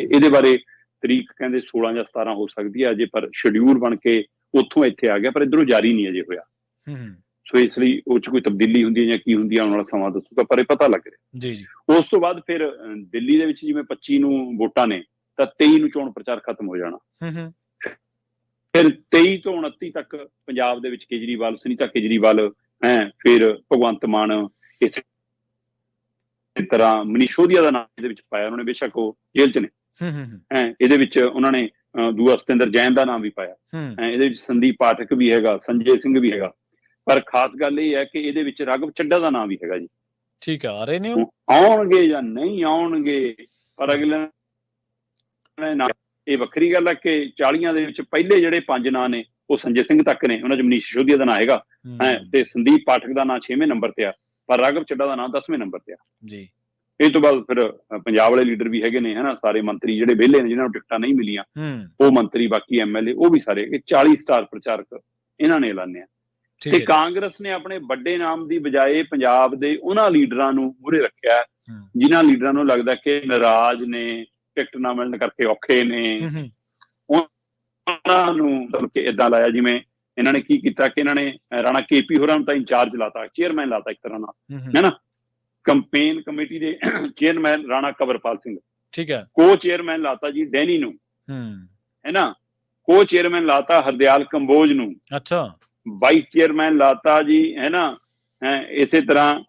ਇਹ- ਇਹਦੇ ਬਾਰੇ ਤਰੀਕ ਕਹਿੰਦੇ 16 ਜਾਂ 17 ਹੋ ਸਕਦੀ ਹੈ ਅਜੇ ਪਰ ਸ਼ਡਿਊਲ ਬਣ ਕੇ ਉੱਥੋਂ ਇੱਥੇ ਆ ਗਿਆ ਪਰ ਇਧਰੋਂ ਜਾਰੀ ਨਹੀਂ ਅਜੇ ਹੋਇਆ। ਹੂੰ ਸੋ ਇਸ ਲਈ ਉਹ ਚ ਕੋਈ ਤਬਦੀਲੀ ਹੁੰਦੀ ਹੈ ਜਾਂ ਕੀ ਹੁੰਦੀ ਹੈ ਆਉਣ ਵਾਲਾ ਸਮਾਂ ਦੱਸੂਗਾ ਪਰ ਇਹ ਪਤਾ ਲੱਗ ਰਿਹਾ। ਜੀ ਜੀ। ਉਸ ਤੋਂ ਬਾਅਦ ਫਿਰ ਦਿੱਲੀ ਦੇ ਵਿੱਚ ਜਿਵੇਂ 25 ਨੂੰ ਵੋਟਾਂ ਨੇ ਤਾਂ 23 ਨੂੰ ਚੋਣ ਪ੍ਰਚਾਰ ਖਤਮ ਹੋ ਜਾਣਾ। ਹੂੰ ਹੂੰ, ਫਿਰ 23 ਤੋਂ 29 ਤੱਕ ਪੰਜਾਬ ਦੇ ਵਿੱਚ ਕੇਜਰੀਵਾਲ ਸੁਨੀਤਾ ਕੇਜਰੀਵਾਲ ਹੈ ਫਿਰ ਭਗਵੰਤ ਮਾਨ ਇਸ ਤਰ੍ਹਾਂ ਮਨੀਸ਼ੋਦੀਆ ਦਾ ਨਾਮ ਇਹਦੇ ਵਿੱਚ ਪਾਇਆ ਉਹਨਾਂ ਨੇ ਬੇਸ਼ੱਕ ਉਹ ਜੇਲ੍ਹ 'ਚ ਨੇ। ਹੂੰ ਹੂੰ, ਹੂੰ, ਇਹਦੇ ਵਿੱਚ ਉਹਨਾਂ ਨੇ ਦੂਆ ਸਤਿੰਦਰ ਜੈਨ ਦਾ ਨਾਮ ਵੀ ਪਾਇਆ। ਹੂੰ, ਇਹਦੇ ਵਿੱਚ ਸੰਦੀਪ ਪਾਠਕ ਵੀ ਹੈਗਾ ਸੰਜੇ ਸਿੰਘ ਵੀ ਹੈਗਾ। ਪਰ ਖਾਸ ਗੱਲ ਇਹ ਹੈ ਕਿ ਇਹਦੇ ਵਿੱਚ ਰਾਘਵ ਚੱਡਾ ਦਾ ਨਾਮ ਵੀ ਹੈਗਾ ਜੀ। ਠੀਕ ਆ ਰਹੇ ਨੇ ਉਹ? ਆਉਣਗੇ ਜਾਂ ਨਹੀਂ ਆਉਣਗੇ ਪਰ ਅਗਲੇ ਨਾਂ ਇਹ ਵੱਖਰੀ ਗੱਲ ਹੈ ਕਿ 40ਾਂ ਦੇ ਵਿੱਚ ਪਹਿਲੇ ਜਿਹੜੇ ਪੰਜ ਨਾਂ ਨੇ ਉਹ ਸੰਜੇ ਸਿੰਘ ਤੱਕ ਨੇ ਉਹਨਾਂ ਚ ਮਨੀਸ਼ ਸਿਸੋਦੀਆ ਦਾ ਨਾਂ ਹੈਗਾ। ਹੂੰ, ਤੇ ਸੰਦੀਪ ਪਾਠਕ ਦਾ ਨਾਂ 6ਵੇਂ ਨੰਬਰ ਤੇ ਆ ਪਰ ਰਾਘਵ ਚੱਡਾ ਦਾ ਨਾਂ 10ਵੇਂ ਨੰਬਰ ਤੇ ਆ। ਜੀ। ਇਹ ਤੋਂ ਬਾਅਦ ਫਿਰ ਪੰਜਾਬ ਵਾਲੇ ਲੀਡਰ ਵੀ ਹੈਗੇ ਨੇ ਹਨਾ ਸਾਰੇ ਮੰਤਰੀ ਜਿਹੜੇ ਵਿਹਲੇ ਨੇ ਜਿਨ੍ਹਾਂ ਨੂੰ ਟਿਕਟਾਂ ਨਹੀਂ ਮਿਲੀਆਂ ਉਹ ਮੰਤਰੀ ਬਾਕੀ ਐਮਐਲਏ ਉਹ ਵੀ ਸਾਰੇ ਇਹ 40 ਸਟਾਰ ਪ੍ਰਚਾਰਕ ਇਹਨਾਂ ਨੇ ਐਲਾਨਿਆ ਤੇ ਕਾਂਗਰਸ ਨੇ ਆਪਣੇ ਵੱਡੇ ਨਾਮ ਦੀ ਬਜਾਏ ਪੰਜਾਬ ਦੇ ਉਹਨਾਂ ਲੀਡਰਾਂ ਨੂੰ ਮੂਹਰੇ ਰੱਖਿਆ ਜਿਨ੍ਹਾਂ ਲੀਡਰਾਂ ਨੂੰ ਲੱਗਦਾ ਕਿ ਨਾਰਾਜ਼ ਨੇ ਟਿਕਟ ਨਾ ਮਿਲਣ ਕਰਕੇ ਔਖੇ ਨੇ। ਉਹਨਾਂ ਨੂੰ ਮਤਲਬ ਕਿ ਇਦਾਂ ਲਾਇਆ ਜਿਵੇਂ ਇਹਨਾਂ ਨੇ ਕੀ ਕੀਤਾ ਕਿ ਇਹਨਾਂ ਨੇ ਰਾਣਾ ਕੇਪੀ ਹੋਰਾਂ ਨੂੰ ਤਾਂ ਇੰਚਾਰਜ ਲਾਤਾ ਚੇਅਰਮੈਨ ਲਾਤਾ ਇੱਕ ਤਰ੍ਹਾਂ ਨਾਲ। ਹੂੰ, ਹੂੰ, ਹੈ ਨਾ? ਕੰਪੇਨ ਕਮੇਟੀ ਦੇ ਚੇਅਰਮੈਨ ਰਾਣਾ ਕਵਰਪਾਲ ਸਿੰਘ। ਠੀਕ ਹੈ। ਕੋ ਚੇਅਰਮੈਨ ਲਾਤਾ ਜੀ ਡੈਨੀ ਨੂੰ। ਹੂੰ। ਹੈ ਨਾ? ਕੋ ਚੇਅਰਮੈਨ ਲਾਤਾ ਹਰਦਿਆਲ ਕੰਬੋਜ ਨੂੰ। ਅੱਛਾ। ਵਾਈਸ ਚੇਅਰਮੈਨ ਲਾਤਾ ਜੀ ਹੈ ਨਾ? ਹੈਂ, ਇਸੇ ਤਰ੍ਹਾਂ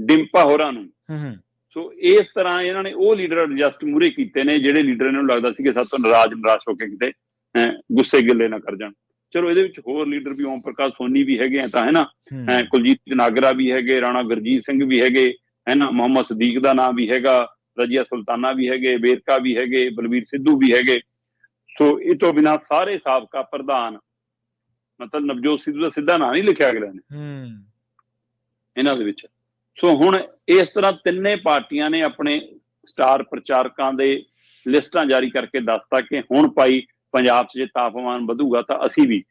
ਡਿੰਪਾ ਹੋਰਾਂ ਨੂੰ। ਹੂੰ। ਸੋ ਇਸ ਤਰ੍ਹਾਂ ਇਹਨਾਂ ਨੇ ਉਹ ਲੀਡਰ ਐਡਜਸਟ ਮੂਰੇ ਕੀਤੇ ਨੇ ਜਿਹੜੇ ਲੀਡਰ ਇਹਨਾਂ ਨੂੰ ਲੱਗਦਾ ਸੀ ਕਿ ਸਾਤੋਂ ਨਾਰਾਜ਼ ਨਿਰਾਸ਼ ਹੋ ਕੇ ਕਿਤੇ ਗੁੱਸੇ ਗਿੱਲੇ ਨਾ ਕਰ ਜਾਣ। ਚਲੋ ਇਹਦੇ ਵਿੱਚ ਹੋਰ ਲੀਡਰ ਵੀ ਓਮ ਪ੍ਰਕਾਸ਼ ਸੋਨੀ ਵੀ ਹੈਗੇ ਆ ਤਾਂ ਹੈ ਨਾ? ਕੁਲਜੀਤ ਨਾਗਰਾ ਵੀ ਹੈਗੇ ਰਾਣਾ ਗੁਰਜੀਤ ਸਿੰਘ ਵੀ ਹੈਗੇ ਹੈ ਨਾ? ਮੁਹੰਮਦ ਸਦੀਕ ਦਾ ਨਾਮ ਵੀ ਹੈਗਾ ਰਜੀਆ ਸੁਲਤਾਨਾ ਵੀ ਹੈਗੇ ਵੇਰਕਾ ਵੀ ਹੈਗੇ ਬਲਵੀਰ ਸਿੱਧੂ ਵੀ ਹੈਗੇ। ਸੋ ਇਹ ਤੋਂ ਬਿਨਾ ਸਾਰੇ ਸਾਬਕਾ ਪ੍ਰਧਾਨ ਮਤਲਬ ਨਵਜੋਤ ਸਿੱਧੂ ਦਾ ਸਿੱਧਾ ਨਾਂ ਨਹੀਂ ਲਿਖਿਆ ਅਗਲੇ ਨੇ। ਹੂੰ। ਇਹਨਾਂ ਦੇ ਵਿੱਚ। ਸੋ ਹੁਣ ਇਸ ਤਰ੍ਹਾਂ ਤਿੰਨੇ ਪਾਰਟੀਆਂ ਨੇ ਆਪਣੇ ਸਟਾਰ ਪ੍ਰਚਾਰਕਾਂ ਦੇ ਲਿਸਟਾਂ ਜਾਰੀ ਕਰਕੇ ਦੱਸਤਾ ਕਿ ਹੁਣ ਭਾਈ ਪੰਜਾਬ 'ਚ ਜੇ ਤਾਪਮਾਨ ਵਧੂਗਾ ਤਾਂ ਅਸੀਂ ਵੀ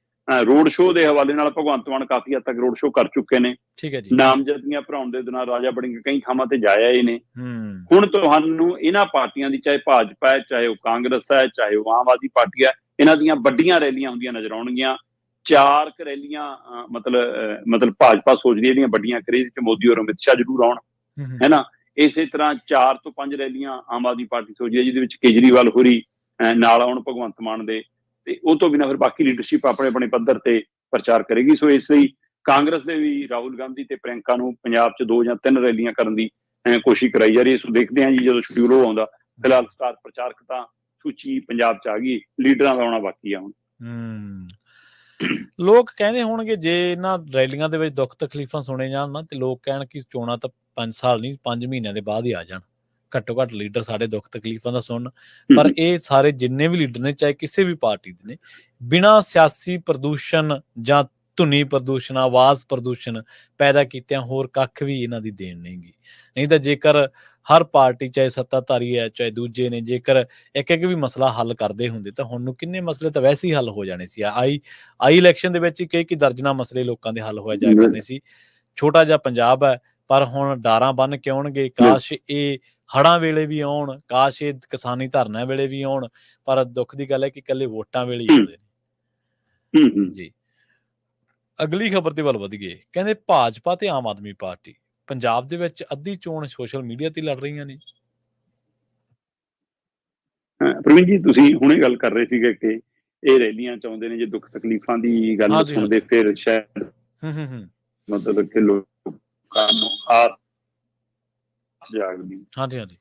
ਰੋਡ ਸ਼ੋਅ ਦੇ ਹਵਾਲੇ ਨਾਲ ਭਗਵੰਤ ਮਾਨ ਕਾਫੀ ਹੱਦ ਤੱਕ ਰੋਡ ਸ਼ੋਅ ਕਰ ਚੁੱਕੇ ਨੇ। ਠੀਕ ਹੈ ਜੀ। ਨਾਮਜ਼ਦਗੀਆਂ ਭਰਾਉਣ ਦੇ ਦਿਨਾਂ ਰਾਜਾ ਬੜਿੰਗ ਕਈ ਥਾਵਾਂ ਤੇ ਜਾਇਆ ਹੀ ਨੇ। ਹੁਣ ਤੁਹਾਨੂੰ ਇਹਨਾਂ ਪਾਰਟੀਆਂ ਦੀ ਚਾਹੇ ਭਾਜਪਾ ਹੈ ਚਾਹੇ ਉਹ ਕਾਂਗਰਸ ਹੈ ਚਾਹੇ ਉਹ ਆਮ ਆਦਮੀ ਪਾਰਟੀ ਹੈ ਇਹਨਾਂ ਦੀਆਂ ਵੱਡੀਆਂ ਰੈਲੀਆਂ ਹੁੰਦੀਆਂ ਨਜ਼ਰ ਆਉਣਗੀਆਂ। ਚਾਰ ਰੈਲੀਆਂ ਮਤਲਬ ਮਤਲਬ ਭਾਜਪਾ ਸੋਚਦੀ ਹੈ ਜਿਹੜੀਆਂ ਵੱਡੀਆਂ ਕਰੇ ਜਿਹਦੇ ਚ ਮੋਦੀ ਔਰ ਅਮਿਤ ਸ਼ਾਹ ਜ਼ਰੂਰ ਆਉਣ ਹੂੰ, ਹੂੰ, ਹੈ ਨਾ ਇਸੇ ਤਰ੍ਹਾਂ ਚਾਰ ਤੋਂ ਪੰਜ ਰੈਲੀਆਂ ਆਮ ਆਦਮੀ ਪਾਰਟੀ ਸੋਚਦੀ ਹੈ ਜਿਹਦੇ ਵਿੱਚ ਕੇਜਰੀਵਾਲ ਹੋਰੀ ਨਾਲ ਆਉਣ ਭਗਵੰਤ ਮਾਨ ਦੇ ਤੇ ਉਹ ਤੋਂ ਬਿਨਾਂ ਫਿਰ ਬਾਕੀ ਲੀਡਰਸ਼ਿਪ ਆਪਣੇ ਆਪਣੇ ਪੱਧਰ ਤੇ ਪ੍ਰਚਾਰ ਕਰੇਗੀ। ਸੋ ਇਸ ਲਈ ਕਾਂਗਰਸ ਦੇ ਵੀ ਰਾਹੁਲ ਗਾਂਧੀ ਤੇ ਪ੍ਰਿਯੰਕਾ ਨੂੰ ਪੰਜਾਬ 'ਚ ਦੋ ਜਾਂ ਤਿੰਨ ਰੈਲੀਆਂ ਕਰਨ ਦੀ ਕੋਸ਼ਿਸ਼ ਕਰਾਈ ਜਾ ਰਹੀ ਹੈ। ਸੋ ਦੇਖਦੇ ਹਾਂ ਜੀ ਜਦੋਂ ਸ਼ਡਿਊਲ ਉਹ ਆਉਂਦਾ ਫਿਲਹਾਲ ਸਟਾਰ ਪ੍ਰਚਾਰਕ ਤਾਂ ਸੂਚੀ ਪੰਜਾਬ 'ਚ ਆ ਗਈ ਲੀਡਰਾਂ ਦਾ ਆਉਣਾ ਬਾਕੀ ਆ ਹੁਣ। ਹੂੰ। ਲੋਕ ਕਹਿੰਦੇ ਹੋਣਗੇ ਜੇ ਇਹਨਾਂ ਰੈਲੀਆਂ ਦੇ ਵਿੱਚ ਦੁੱਖ ਤਕਲੀਫਾਂ ਸੁਣੇ ਜਾਣ ਨਾ ਤੇ ਲੋਕ ਕਹਿਣ ਕਿ ਚੋਣਾਂ ਤਾਂ 5 ਸਾਲ ਨਹੀਂ 5 ਮਹੀਨਿਆਂ ਦੇ ਬਾਅਦ ਹੀ ਆ ਜਾਣ। ਘੱਟੋ ਘੱਟ ਲੀਡਰ ਸਾਡੇ ਦੁੱਖ ਤਕਲੀਫਾਂ ਦਾ ਸੁਣਨ। ਪਰ ਇਹ ਸਾਰੇ ਜਿੰਨੇ ਵੀ ਲੀਡਰ ਨੇ ਚਾਹੇ ਕਿਸੇ ਵੀ ਪਾਰਟੀ ਦੇ ਨੇ ਬਿਨਾਂ ਸਿਆਸੀ ਪ੍ਰਦੂਸ਼ਣ ਜਾਂ ਧੁਨੀ ਪ੍ਰਦੂਸ਼ਣ ਆਵਾਜ਼ ਪ੍ਰਦੂਸ਼ਣ ਪੈਦਾ ਕੀਤਿਆਂ ਹੋਰ ਕੱਖ ਵੀ ਇਹਨਾਂ ਦੀ ਦੇਣ ਨਹੀਂਗੀ। ਨਹੀਂ ਤਾਂ ਜੇਕਰ ਹਰ ਪਾਰਟੀ ਚਾਹੇ ਸੱਤਾਧਾਰੀ ਹੈ ਚਾਹੇ ਦੂਜੇ ਨੇ ਜੇਕਰ ਇੱਕ ਇੱਕ ਵੀ ਮਸਲਾ ਹੱਲ ਕਰਦੇ ਹੁੰਦੇ ਤਾਂ ਹੁਣ ਨੂੰ ਕਿੰਨੇ ਮਸਲੇ ਤਾਂ ਵੈਸੇ ਹੀ ਹੱਲ ਹੋ ਜਾਣੇ ਸੀ। ਆਈ ਆਈ ਇਲੈਕਸ਼ਨ ਦੇ ਵਿੱਚ ਕਈ ਕੀ ਦਰਜਨਾ ਮਸਲੇ ਲੋਕਾਂ ਦੇ ਹੱਲ ਹੋਇਆ ਜਾ ਕਰਨੇ ਸੀ। ਛੋਟਾ ਜਿਹਾ ਪੰਜਾਬ ਹੈ ਪਰ ਹੁਣ ਡਾਰਾਂ ਬੰਨ ਕੇ ਆਉਣਗੇ ਕਾਸ਼ ਇਹ ਹੜਾਂ ਵੇਲੇ ਵੀ ਆਉਣ ਕਾਸ਼ ਇਹ ਕਿਸਾਨੀ ਧਰਨਾ ਵੇਲੇ ਵੀ ਆਉਣ ਪਰ ਦੁੱਖ ਦੀ ਗੱਲ ਹੈ ਕਿ ਇਕੱਲੇ ਵੋਟਾਂ ਵੇਲੇ ਹੀ ਆਉਂਦੇ ਨੇ। ਹੂੰ ਹੂੰ। ਜੀ। ਅਗਲੀ ਖਬਰ ਦੇ ਵੱਲ ਵਧ ਗਏ ਕਹਿੰਦੇ ਭਾਜਪਾ ਤੇ ਆਮ ਆਦਮੀ ਪਾਰਟੀ। ਪੰਜਾਬ ਦੇ ਵਿੱਚ ਅੱਧੀ ਚੋਣ ਸੋਸ਼ਲ ਮੀਡੀਆ ਤੇ ਲੜ ਰਹੀਆਂ ਨੇ। ਪ੍ਰਵੀਨ ਜੀ ਤੁਸੀਂ ਹੁਣੇ ਗੱਲ ਕਰ ਰਹੇ ਸੀਗੇ ਕਿ ਇਹ ਰੈਲੀਆਂ ਚਾਹੁੰਦੇ ਨੇ ਜੇ ਦੁੱਖ ਤਕਲੀਫਾਂ ਦੀ ਗੱਲ ਸੁਣਦੇ ਫਿਰ ਸ਼ਾਇਦ ਹੂੰ ਹੂੰ ਹੂੰ। ਮਤਲਬ ਕਿ ਲੋਕਾਂ ਨੂੰ ਆ ਜਾਗਦੀ। ਹਾਂਜੀ ਹਾਂਜੀ।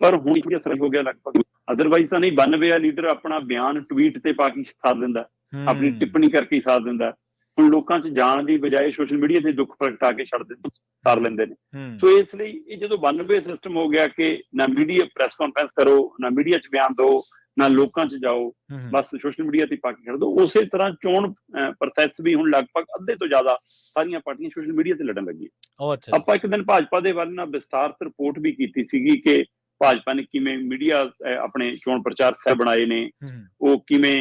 ਪਰ ਹੁਣ ਕੀ ਅਸਰ ਹੋ ਗਿਆ ਲਗਭਗ ਅਦਰਵਾਈਜ਼ ਤਾਂ ਨਹੀਂ 92 ਆ ਲੀਡਰ ਆਪਣਾ ਬਿਆਨ ਟਵੀਟ ਤੇ ਪਾ ਕੇ ਸਾਥ ਦਿੰਦਾ। ਆਪਣੀ ਟਿੱਪਣੀ ਕਰਕੇ ਸਾਥ ਦਿੰਦਾ। ਹੁਣ ਲੋਕਾਂ 'ਚ ਜਾਣ ਦੀ ਬਜਾਏ ਸੋਸ਼ਲ ਮੀਡੀਆ ਤੇ ਦੁੱਖ ਪ੍ਰਗਟਾ ਕੇ ਛੱਡ ਦਿੰਦੇ ਕਰ ਲੈਂਦੇ ਨੇ। ਸੋ ਇਸ ਲਈ ਇਹ ਜਦੋਂ 92 ਸਿਸਟਮ ਹੋ ਗਿਆ ਕਿ ਨਾ ਮੀਡੀਆ ਪ੍ਰੈਸ ਕਾਨਫਰੰਸ ਕਰੋ ਨਾ ਮੀਡੀਆ 'ਚ ਬਿਆਨ ਦਿਓ ਨਾ ਲੋਕਾਂ 'ਚ ਜਾਓ ਬਸ ਸੋਸ਼ਲ ਮੀਡੀਆ ਤੇ ਪਾ ਕੇ ਛੱਡ ਦਿਓ ਉਸੇ ਤਰ੍ਹਾਂ ਚੋਣ ਪ੍ਰੋਸੈਸ ਵੀ ਹੁਣ ਲਗਭਗ ਅੱਧੇ ਤੋਂ ਜ਼ਿਆਦਾ ਸਾਰੀਆਂ ਪਾਰਟੀਆਂ ਸੋਸ਼ਲ ਮੀਡੀਆ ਤੇ ਲੜਨ ਲੱਗੀ ਉਹ ਅੱਛਾ ਜੀ, ਆਪਾਂ ਇੱਕ ਦਿਨ ਭਾਜਪਾ ਦੇ ਵੱਲ ਨਾਲ ਵਿਸਤਾਰ ਤੇ ਰਿਪੋਰਟ ਵੀ ਕੀਤੀ ਸੀਗੀ ਕਿ ਭਾਜਪਾ ਨੇ ਕਿਵੇਂ ਮੀਡੀਆ ਆਪਣੇ ਚੋਣ ਪ੍ਰਚਾਰ ਸਹਿ ਬਣਾਏ ਨੇ। ਉਹ ਕਿਵੇਂ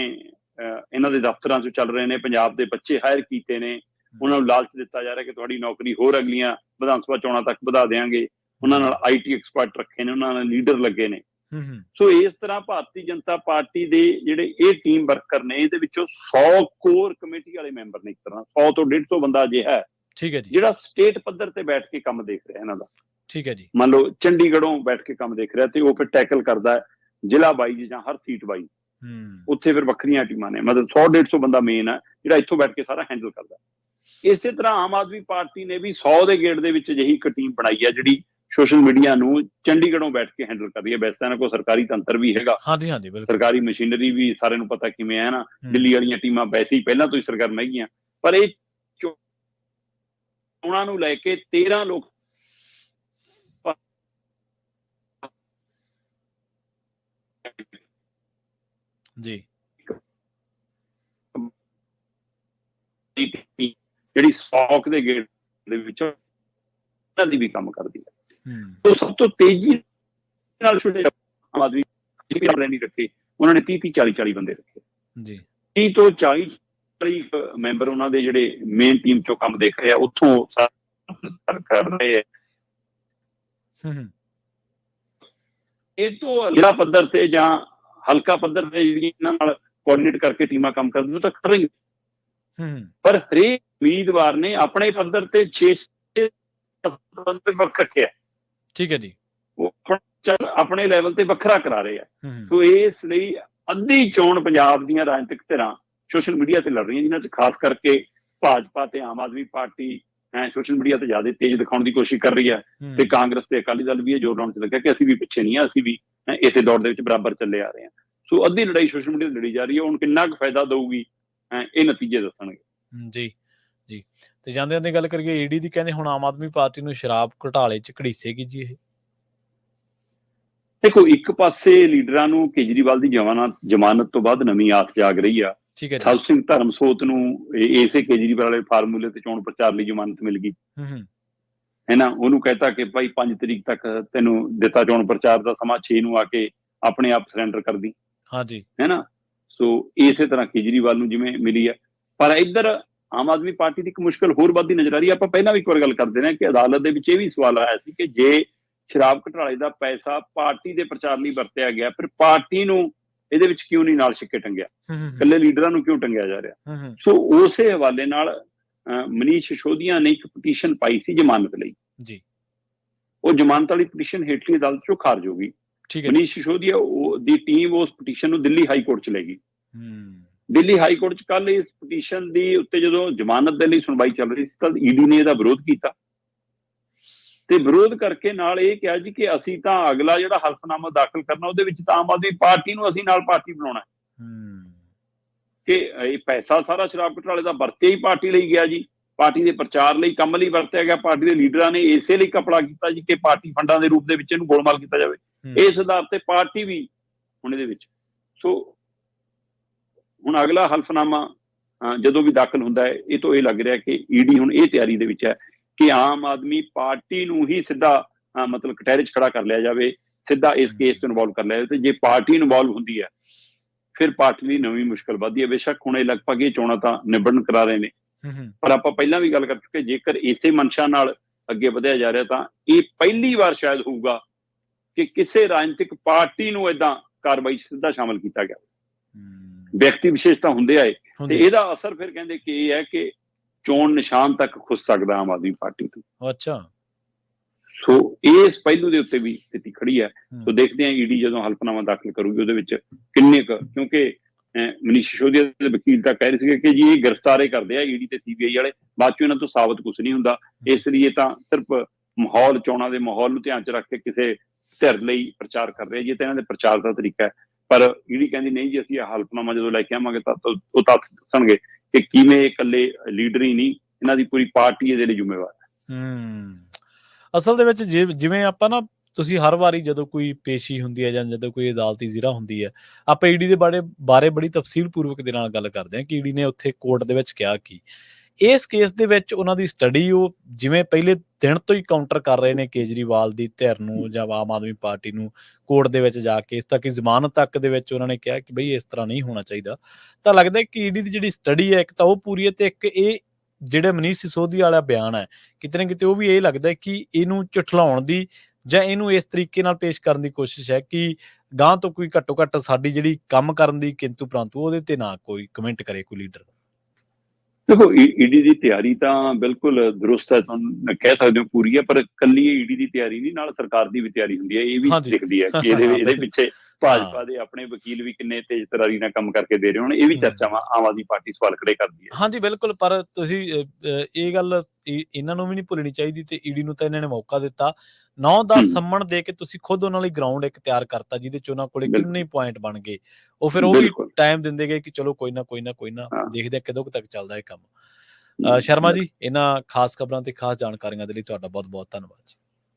ਇਹਨਾਂ ਦੇ ਦਫ਼ਤਰਾਂ 'ਚ ਚੱਲ ਰਹੇ ਨੇ ਪੰਜਾਬ ਦੇ ਬੱਚੇ ਹਾਇਰ ਕੀਤੇ ਨੇ। ਉਹਨਾਂ ਨੂੰ ਲਾਲਚ ਦਿੱਤਾ ਜਾ ਰਿਹਾ ਕਿ ਤੁਹਾਡੀ ਨੌਕਰੀ ਹੋਰ ਅਗਲੀਆਂ ਵਿਧਾਨ ਸਭਾ ਚੋਣਾਂ ਤੱਕ ਵਧਾ ਦੇਵਾਂਗੇ ਉਹਨਾਂ ਨਾਲ ਆਈਟੀ ਐਕਸਪਰਟ ਰੱਖੇ ਨੇ ਉਹਨਾਂ ਨਾਲ ਲੀਡਰ ਲੱਗੇ ਨੇ। ਸੋ ਇਸ ਤਰ੍ਹਾਂ ਭਾਰਤੀ ਜਨਤਾ ਪਾਰਟੀ ਦੇ ਜਿਹੜੇ ਇਹ ਟੀਮ ਵਰਕਰ ਨੇ ਇਹਦੇ ਵਿੱਚੋਂ 100 ਕੋਰ ਕਮੇਟੀ ਵਾਲੇ ਮੈਂਬਰ ਨੇ ਇੱਕ ਤਰ੍ਹਾਂ। 100 ਤੋਂ 150 ਬੰਦਾ ਅਜਿਹਾ ਹੈ ਠੀਕ ਹੈ ਜੀ। ਜਿਹੜਾ ਸਟੇਟ ਪੱਧਰ ਤੇ ਬੈਠ ਕੇ ਕੰਮ ਦੇਖ ਰਿਹਾ ਇਹਨਾਂ ਦਾ। ਠੀਕ ਹੈ ਜੀ। ਮੰਨ ਲਓ ਚੰਡੀਗੜ੍ਹੋਂ ਬੈਠ ਕੇ ਕੰਮ ਦੇਖ ਰਿਹਾ ਤੇ ਉਹ ਫਿਰ ਟੈਕਲ ਕਰਦਾ ਹੈ ਜ਼ਿਲ੍ਹਾ ਬਾਈ ਜਾਂ ਹਰ ਸੀਟ ਹੂੰ ਉੱਥੇ ਫਿਰ ਵੱਖਰੀਆਂ ਟੀਮਾਂ ਨੇ। ਮਤਲਬ 100 150 ਬੰਦਾ ਮੇਨ ਹੈ ਜਿਹੜਾ ਇੱਥੋਂ ਬੈਠ ਕੇ ਸਾਰਾ ਹੈਂਡਲ ਕਰਦਾ। ਇਸੇ ਤਰ੍ਹਾਂ ਆਮ ਆਦਮੀ ਪਾਰਟੀ ਨੇ ਵੀ 100 ਦੇ ਗੇੜ ਦੇ ਵਿੱਚ ਅਜਿਹੀ ਇੱਕ ਟੀਮ ਬਣਾਈ ਹੈ ਜਿਹੜੀ ਸੋਸ਼ਲ ਮੀਡੀਆ ਨੂੰ ਚੰਡੀਗੜ੍ਹੋਂ ਬੈਠ ਕੇ ਹੈਂਡਲ ਕਰ ਰਹੀ ਹੈ ਵੈਸੇ ਤਾਂ ਇਹਨਾਂ ਕੋਲ ਸਰਕਾਰੀ ਤੰਤਰ ਵੀ ਹੈਗਾ। ਹਾਂਜੀ ਹਾਂਜੀ ਬਿਲਕੁਲ। ਸਰਕਾਰੀ ਮਸ਼ੀਨਰੀ ਵੀ ਸਾਰਿਆਂ ਨੂੰ ਪਤਾ ਕਿਵੇਂ ਹੈ ਨਾ। ਦਿੱਲੀ ਵਾਲੀਆਂ ਟੀਮਾਂ ਵੈਸੇ ਹੀ ਪਹਿਲਾਂ ਤੋਂ ਹੀ ਸਰਕਾਰ ਮਹਿੰਗੀਆਂ ਪਰ ਇਹ ਚੋਣਾਂ ਨੂੰ ਲੈ ਕੇ 13 ਲੋਕ ਜੀ। ਜਿਹੜੀ ਸਟਾਕ ਦੇ ਗੇਟ ਦੇ ਵਿੱਚ ਉਹਨਾਂ ਦੀ ਵੀ ਕੰਮ ਕਰਦੀ ਹੈ। ਉਹ ਸਭ ਤੋਂ ਤੇਜ਼ੀ ਨਾਲ ਛੁੱਟੇ ਆਮ ਆਦਮੀ ਜਿਹੜੇ ਨਹੀਂ ਰੱਖੇ ਉਹਨਾਂ ਨੇ 30 30 40 40 ਬੰਦੇ ਰੱਖੇ। ਜੀ। 30 ਤੋਂ 40 40 ਮੈਂਬਰ ਉਹਨਾਂ ਦੇ ਜਿਹੜੇ ਮੇਨ ਟੀਮ ਚੋਂ ਕੰਮ ਦੇਖ ਰਹੇ ਉੱਥੋਂ ਸਾਰਾ ਕਰ ਰਹੇ ਹੂੰ ਇਹ ਤੋਂ ਜ਼ਿਲ੍ਹਾ ਪੱਧਰ ਤੇ ਜਾਂ ਹਲਕਾ ਪੱਧਰ ਤੇ ਜਿਹੜੀਆਂ ਨਾਲ ਕੋਆਰਡੀਨੇਟ ਕਰਕੇ ਟੀਮਾਂ ਕੰਮ ਕਰਦੀਆਂ ਤਾਂ ਕਰ ਰਹੀਆਂ ਹੂੰ। ਪਰ ਹਰੇਕ ਉਮੀਦਵਾਰ ਨੇ ਆਪਣੇ ਪੱਧਰ ਤੇ 6 ਬੰਦੇ ਵੱਖ ਰੱਖਿਆ। ਠੀਕ ਹੈ ਜੀ। ਉਹ ਚੱਲ ਆਪਣੇ ਲੈਵਲ ਤੇ ਵੱਖਰਾ ਕਰਾ ਰਹੇ ਆ। ਸੋ ਇਸ ਲਈ ਅੱਧੀ ਚੋਣ ਪੰਜਾਬ ਦੀਆਂ ਰਾਜਨੀਤਿਕ ਧਿਰਾਂ ਸੋਸ਼ਲ ਮੀਡੀਆ ਤੇ ਲੜ ਰਹੀਆਂ ਜਿਨ੍ਹਾਂ 'ਚ ਖਾਸ ਕਰਕੇ ਭਾਜਪਾ ਤੇ ਆਮ ਆਦਮੀ ਪਾਰਟੀ ਹੈ ਸੋਸ਼ਲ ਮੀਡੀਆ ਤੇ ਜ਼ਿਆਦਾ ਤੇਜ਼ ਦਿਖਾਉਣ ਦੀ ਕੋਸ਼ਿਸ਼ ਕਰ ਰਹੀ ਹੈ। ਤੇ ਕਾਂਗਰਸ ਤੇ ਅਕਾਲੀ ਦਲ ਵੀ ਇਹ ਜ਼ੋਰ ਲਾਉਣ 'ਚ ਲੱਗਾ ਕਿ ਅਸੀਂ ਵੀ ਪਿੱਛੇ ਨਹੀਂ ਆ ਅਸੀਂ ਵੀ ਇਸੇ ਦੌੜ ਦੇ ਵਿੱਚ ਬਰਾਬਰ ਚੱਲੇ ਆ ਰਹੇ ਹਾਂ ਸੋ ਅੱਧੀ ਲੜਾਈ ਸੋਸ਼ਲ ਮੀਡੀਆ ਲੜੀ ਜਾ ਰਹੀ ਹੈ ਹੁਣ ਕਿੰਨਾ ਕੁ ਫਾਇਦਾ ਦਊਗੀ ਇਹ ਨਤੀਜੇ ਦੱਸਣਗੇ। ਜੀ ਜੀ। ਤੇ ਜਾਂਦੇ ਜਾਂਦੇ ਗੱਲ ਕਰੀਏ ਈਡੀ ਦੀ ਕਹਿੰਦੇ ਹੁਣ ਆਮ ਆਦਮੀ ਪਾਰਟੀ ਨੂੰ ਸ਼ਰਾਬ ਘੁਟਾਲੇ ਚ ਘੜੀਸੇਗੀ ਜੀ ਇਹ? ਦੇਖੋ ਇੱਕ ਪਾਸੇ ਲੀਡਰਾਂ ਨੂੰ ਕੇਜਰੀਵਾਲ ਦੀ ਜ਼ਮਾਨਤ ਜ਼ਮਾਨਤ ਤੋਂ ਬਾਅਦ ਨਵੀਂ ਆਸ ਜਾਗ ਰਹੀ ਆ। ਠੀਕ ਹੈ ਜੀ। ਸਿੰਘ ਧਰਮਸੋਤ ਨੂੰ ਇਸੇ ਕੇਜਰੀਵਾਲ ਵਾਲੇ ਫਾਰਮੂਲੇ ਤੇ ਚੋਣ ਪ੍ਰਚਾਰ ਲਈ ਜ਼ਮਾਨਤ ਮਿਲ ਗਈ। ਹੂੰ। ਹੂੰ ਨਾ ਉਹਨੂੰ ਕਹਿਤਾ ਕਿ ਭਾਈ 5 ਤਰੀਕ ਤੱਕ ਤੈਨੂੰ ਦਿੱਤਾ ਚੋਣ ਪ੍ਰਚਾਰ ਦਾ ਸਮਾਂ 6 ਨੂੰ ਆ ਕੇ ਆਪਣੇ ਆਪ ਸਰੈਂਡਰ ਕਰਦੀ ਹਾਂ ਜੀ ਹੈ ਨਾ ਸੋ ਇਸੇ ਤਰ੍ਹਾਂ ਕੇਜਰੀਵਾਲ ਨੂੰ ਜਿਵੇਂ ਮਿਲੀ ਆ। ਪਰ ਇੱਧਰ ਆਮ ਆਦਮੀ ਪਾਰਟੀ ਦੀ ਇੱਕ ਮੁਸ਼ਕਲ ਹੋਰ ਵੱਧਦੀ ਨਜ਼ਰ ਆ ਰਹੀ ਆ। ਆਪਾਂ ਪਹਿਲਾਂ ਵੀ ਇੱਕ ਵਾਰ ਗੱਲ ਕਰਦੇ ਨੇ ਕਿ ਅਦਾਲਤ ਦੇ ਵਿੱਚ ਇਹ ਵੀ ਸਵਾਲ ਆਇਆ ਸੀ ਕਿ ਜੇ ਸ਼ਰਾਬ ਘਟਾਲੇ ਦਾ ਪੈਸਾ ਪਾਰਟੀ ਦੇ ਪ੍ਰਚਾਰ ਲਈ ਵਰਤਿਆ ਗਿਆ ਫਿਰ ਪਾਰਟੀ ਨੂੰ ਇਹਦੇ ਵਿੱਚ ਕਿਉਂ ਨਹੀਂ ਨਾਲ ਸਿੱਕੇ ਟੰਗਿਆ? ਇਕੱਲੇ ਲੀਡਰਾਂ ਨੂੰ ਕਿਉਂ ਟੰਗਿਆ ਜਾ ਰਿਹਾ? ਸੋ ਉਸੇ ਹਵਾਲੇ ਨਾਲ ਮਨੀਸ਼ ਸਿਸੋਦੀਆ ਨੇ ਇੱਕ ਪਟੀਸ਼ਨ ਪਾਈ ਸੀ ਜ਼ਮਾਨਤ ਲਈ। ਜੀ। ਉਹ ਜ਼ਮਾਨਤ ਵਾਲੀ ਪਟੀਸ਼ਨ ਹੇਠਲੀ ਅਦਾਲਤ ਚੋਂ ਖਾਰਜ ਹੋ ਗਈ। ਠੀਕ ਹੈ ਮਨੀਸ਼ ਉਹ- ਦੀ ਟੀਮ ਉਸ ਪਟੀਸ਼ਨ ਨੂੰ ਦਿੱਲੀ ਹਾਈ ਕੋਰਟ ਚ ਲੈ ਗਈ। ਹੂੰ। ਦਿੱਲੀ ਹਾਈ ਕੋਰਟ ਚ ਕੱਲ ਇਸ ਪਟੀਸ਼ਨ ਦੀ ਉੱਤੇ ਜਦੋਂ ਜ਼ਮਾਨਤ ਦੇ ਲਈ ਸੁਣਵਾਈ ਚੱਲ ਰਹੀ ਸੀ ਤਾਂ ਈਡੀ ਨੇ ਇਹਦਾ ਵਿਰੋਧ ਕੀਤਾ। ਤੇ ਵਿਰੋਧ ਕਰਕੇ ਨਾਲ ਇਹ ਕਿਹਾ ਜੀ ਕਿ ਅਸੀਂ ਤਾਂ ਅਗਲਾ ਜਿਹੜਾ ਹਲਫਨਾਮਾ ਦਾਖਲ ਕਰਨਾ ਉਹਦੇ ਵਿੱਚ ਤਾਂ ਆਮ ਆਦਮੀ ਪਾਰਟੀ ਨੂੰ ਅਸੀਂ ਨਾਲ ਪਾਰਟੀ ਬਣਾਉਣਾ। ਹੈ ਹੂੰ। ਕਿ ਇਹ ਪੈਸਾ ਸਾਰਾ ਸ਼ਰਾਬ ਘੁਟਾਲੇ ਦਾ ਵਰਤਿਆ ਹੀ ਪਾਰਟੀ ਲਈ ਗਿਆ ਜੀ। ਪਾਰਟੀ ਦੇ ਪ੍ਰਚਾਰ ਲਈ ਕੰਮ ਲਈ ਵਰਤਿਆ ਗਿਆ। ਪਾਰਟੀ ਦੇ ਲੀਡਰਾਂ ਨੇ ਇਸੇ ਲਈ ਕਪੜਾ ਕੀਤਾ ਜੀ ਕਿ ਪਾਰਟੀ ਫੰਡਾਂ ਦੇ ਰੂਪ ਦੇ ਵਿੱਚ ਇਹਨੂੰ ਗੋਲਮਾਲ ਕੀਤਾ ਜਾਵੇ। ਇਸ ਆਧਾਰ ਤੇ ਪਾਰਟੀ ਵੀ ਹੁਣ ਇਹਦੇ ਵਿੱਚ। ਸੋ ਹੁਣ ਅਗਲਾ ਹਲਫਨਾਮਾ ਜਦੋਂ ਵੀ ਦਾਖਲ ਹੁੰਦਾ ਹੈ ਇਹ ਤੋਂ ਇਹ ਲੱਗ ਰਿਹਾ ਕਿ ਈਡੀ ਹੁਣ ਇਹ ਤਿਆਰੀ ਦੇ ਵਿੱਚ ਹੈ ਕਿ ਆਮ ਆਦਮੀ ਪਾਰਟੀ ਨੂੰ ਹੀ ਸਿੱਧਾ ਮਤਲਬ ਕਟਹਿਰੇ 'ਚ ਖੜਾ ਕਰ ਲਿਆ ਜਾਵੇ ਸਿੱਧਾ ਇਸ ਕੇਸ 'ਚ ਇਨਵੋਲਵ ਕਰ ਲਿਆ ਜਾਵੇ ਤੇ ਜੇ ਪਾਰਟੀ ਇਨਵੋਲਵ ਹੁੰਦੀ ਹੈ ਫਿਰ ਪਾਰਟੀ ਲਈ ਨਵੀਂ ਮੁਸ਼ਕਲ ਵੱਧਦੀ ਹੈ। ਬੇਸ਼ੱਕ ਹੁਣ ਇਹ ਲਗਭਗ ਇਹ ਚੋਣਾਂ ਤਾਂ ਨਿਬੜਨ ਕਰਾ ਰਹੇ ਨੇ। ਪਰ ਆਪਾਂ ਪਹਿਲਾਂ ਵੀ ਗੱਲ ਕਰ ਚੁੱਕੇ ਜੇਕਰ ਇਸੇ ਮਨਸ਼ਾ ਨਾਲ ਅੱਗੇ ਵਧਿਆ ਜਾ ਰਿਹਾ ਤਾਂ ਇਹ ਪਹਿਲੀ ਵਾਰ ਸ਼ਾਇਦ ਹੋਊਗਾ ਕਿ ਕਿਸੇ ਰਾਜਨੀਤਿਕ ਪਾਰਟੀ ਨੂੰ ਇਦਾਂ ਕਾਰਵਾਈ ਸਿੱਧਾ ਸ਼ਾਮਲ ਕੀਤਾ ਗਿਆ। ਵਿਅਕਤੀ ਵਿਸ਼ੇਸ਼ ਤਾਂ ਹੁੰਦੇ ਆਏ। ਤੇ ਹੁੰਦੀ ਇਹਦਾ ਅਸਰ ਫਿਰ ਕਹਿੰਦੇ ਕਿ ਇਹ ਹੈ ਕਿ ਚੋਣ ਨਿਸ਼ਾਨ ਤੱਕ ਖੁੱਸ ਸਕਦਾ ਆਮ ਆਦਮੀ ਪਾਰਟੀ ਤੋਂ। ਅੱਛਾ। ਸੋ ਇਸ ਪਹਿਲੂ ਦੇ ਉੱਤੇ ਵੀ ਸਥਿਤੀ ਖੜੀ ਹੈ। ਸੋ ਦੇਖਦੇ ਹਾਂ ਈਡੀ ਜਦੋਂ ਹਲਫਨਾਮਾ ਦਾਖਲ ਕਰੂਗੀ ਉਹਦੇ ਵਿੱਚ ਕਿੰਨੇ ਕੁ ਕਿਉਂਕਿ ਮਨੀਸ਼ ਸਿਸੋਦੀਆ ਦੇ ਵਕੀਲ ਤਾਂ ਕਹਿ ਰਹੇ ਸੀਗੇ ਕਿ ਜੀ ਇਹ ਗ੍ਰਿਫਤਾਰੇ ਕਰਦੇ ਆ ਈਡੀ ਤੇ ਸੀਬੀਆਈ ਵਾਲੇ ਬਾਅਦ ਚ ਇਹਨਾਂ ਤੋਂ ਸਾਬਤ ਕੁਝ ਨਹੀਂ ਹੁੰਦਾ। ਇਸ ਲਈ ਇਹ ਤਾਂ ਸਿਰਫ ਮਾਹੌਲ ਚੋਣਾਂ ਦੇ ਮਾਹੌਲ ਨੂੰ ਧਿਆਨ ਚ ਰੱਖ ਕੇ ਕਿਸੇ ਧਿਰ ਲਈ ਪ੍ਰਚਾਰ ਕਰ ਰਹੇ। ਜੀ ਤਾਂ ਇਹਨਾਂ ਦੇ ਪ੍ਰਚਾਰ ਦਾ ਤਰੀਕਾ ਹੈ। ਪਰ ਈਡੀ ਕਹਿੰਦੀ ਨਹੀਂ ਜੀ ਅਸੀਂ ਇਹ ਹਲਫਨਾਮਾ ਜਦੋਂ ਲੈ ਕੇ ਆਵਾਂਗੇ ਤਾਂ ਤਾਂ ਉਹ ਤੱਥ ਦੱਸਣਗੇ ਕਿ ਕਿਵੇਂ ਇਹ ਇਕੱਲੇ ਲੀਡਰ ਹੀ ਨਹੀਂ ਇਹਨਾਂ ਦੀ ਪੂਰੀ ਪਾਰਟੀ ਇਹਦੇ ਲਈ ਜ਼ਿੰਮੇਵਾਰ ਹੈ। ਹੂੰ। ਅਸਲ ਦੇ ਵਿੱਚ ਜਿਵੇਂ ਆਪਾਂ ਨਾ ਤੁਸੀਂ ਹਰ ਵਾਰੀ ਜਦੋਂ ਕੋਈ ਪੇਸ਼ੀ ਹੁੰਦੀ ਹੈ ਜਾਂ ਜਦੋਂ ਕੋਈ ਅਦਾਲਤੀ ਜ਼ਿਰਾ ਹੁੰਦੀ ਹੈ ਆਪਾਂ ਈਡੀ ਦੇ ਬਾਰੇ ਬਾਰੇ ਬੜੀ ਤਫਸੀਲ ਪੂਰਵਕ ਦੇ ਨਾਲ ਗੱਲ ਕਰਦੇ ਹਾਂ ਕਿ ਈਡੀ ਨੇ ਉੱਥੇ ਕੋਰਟ ਦੇ ਵਿੱਚ ਕਿਹਾ ਕੀ। ਇਸ ਕੇਸ ਦੇ ਵਿੱਚ ਉਹਨਾਂ ਦੀ ਸਟੱਡੀ ਉਹ ਜਿਵੇਂ ਪਹਿਲੇ ਦਿਨ ਤੋਂ ਹੀ ਕਾਊਂਟਰ ਕਰ ਰਹੇ ਨੇ ਕੇਜਰੀਵਾਲ ਦੀ ਧਿਰ ਨੂੰ ਜਾਂ ਆਮ ਆਦਮੀ ਪਾਰਟੀ ਨੂੰ ਕੋਰਟ ਦੇ ਵਿੱਚ ਜਾ ਕੇ ਇਸ ਤੱਕ ਕਿ ਜ਼ਮਾਨਤ ਤੱਕ ਦੇ ਵਿੱਚ ਉਹਨਾਂ ਨੇ ਕਿਹਾ ਕਿ ਬਈ ਇਸ ਤਰ੍ਹਾਂ ਨਹੀਂ ਹੋਣਾ ਚਾਹੀਦਾ। ਤਾਂ ਲੱਗਦਾ ਹੈ ਕਿ ਈਡੀ ਦੀ ਜਿਹੜੀ ਸਟੱਡੀ ਹੈ ਇੱਕ ਤਾਂ ਉਹ ਪੂਰੀ ਹੈ ਤੇ ਇੱਕ ਇਹ ਜਿਹੜੇ ਮਨੀਸ਼ ਸਿਸੋਦੀਆ ਵਾਲਾ ਬਿਆਨ ਹੈ ਕਿਤੇ ਨਾ ਕਿਤੇ ਉਹ ਵੀ ਇਹ ਲੱਗਦਾ ਕਿ ਇਹਨੂੰ ਝੁਠਲਾਉਣ ਦੀ ਜਾਂ ਇਹਨੂੰ ਇਸ ਤਰੀਕੇ ਨਾਲ ਪੇਸ਼ ਕਰਨ ਦੀ ਕੋਸ਼ਿਸ਼ ਹੈ ਕਿ ਗਾਂ ਤੋਂ ਕੋਈ ਘੱਟੋ ਘੱਟ ਸਾਡੀ ਜਿਹੜੀ ਕੰਮ ਕਰਨ ਦੀ ਕਿੰਤੂ ਪ੍ਰੰਤੂ ਉਹਦੇ ਤੇ ਨਾ ਕੋਈ ਕਮੈਂਟ ਕਰੇ ਕੋਈ ਲੀਡਰ ਦੇਖੋ ਈਡੀ ਦੀ ਤਿਆਰੀ ਤਾਂ ਬਿਲਕੁਲ ਦਰੁਸਤ ਹੈ ਤੁਹਾਨੂੰ ਕਹਿ ਸਕਦੇ ਹੋ ਪੂਰੀ ਹੈ ਪਰ ਕੱਲੀ ਈਡੀ ਦੀ ਤਿਆਰੀ ਨਹੀਂ ਨਾਲ ਸਰਕਾਰ ਦੀ ਵੀ ਤਿਆਰੀ ਹੁੰਦੀ ਹੈ ਇਹ ਵੀ। ਦਿਖਦੀ ਹੈ ਕਿ ਇਹਦੇ। ਪਿੱਛੇ ਭਾਜਪਾ ਦੇ ਆਪਣੇ ਵਕੀਲ ਵੀ ਕਿੰਨੇ ਤੇਜ਼ ਤਰਾਰੀ ਨਾਲ ਕੰਮ ਕਰਕੇ ਦੇ ਰਹੇ ਹੋਣ ਇਹ ਵੀ। ਚਰਚਾਵਾਂ ਆਮ ਆਦਮੀ ਪਾਰਟੀ ਸਵਾਲ ਖੜੇ ਕਰਦੀ ਹੈ ਹਾਂਜੀ ਬਿਲਕੁਲ ਪਰ ਤੁਸੀਂ ਇਹ ਗੱਲ ਇਹ- ਇਹਨਾਂ ਨੂੰ ਵੀ ਨਹੀਂ ਭੁੱਲਣੀ ਚਾਹੀਦੀ ਤੇ ਈਡੀ ਨੂੰ ਤਾਂ ਇਹਨਾਂ ਨੇ ਮੌਕਾ ਦਿੱਤਾ 9-10 ਹਮ। ਸੰਮਣ ਦੇ ਕੇ ਤੁਸੀਂ ਖੁਦ ਉਹਨਾਂ ਲਈ ਗਰਾਊਂਡ ਇੱਕ ਤਿਆਰ ਕਰਤਾ ਜਿਹਦੇ ਚ ਉਹਨਾਂ ਕੋਲੇ। ਕਿੰਨੇ ਪੁਆਇੰਟ ਬਣ ਗਏ ਉਹ ਫਿਰ ਉਹ ਵੀ ਟਾਈਮ ਦਿੰਦੇ ਗਏ ਕਿ ਚਲੋ ਕੋਈ ਨਾ ਕੋਈ ਨਾ ਕੋਈ ਨਾ। ਦੇਖਦੇ ਆ ਕਦੋਂ ਤੱਕ ਚੱਲਦਾ ਇਹ ਕੰਮ ਸ਼ਰਮਾ ਜੀ ਇਹਨਾਂ ਖਾਸ ਖਬਰਾਂ ਤੇ ਖਾਸ ਜਾਣਕਾਰੀਆਂ ਦੇ ਲਈ ਤੁਹਾਡਾ ਬਹੁਤ ਬਹੁਤ ਧੰਨਵਾਦ ਜੀ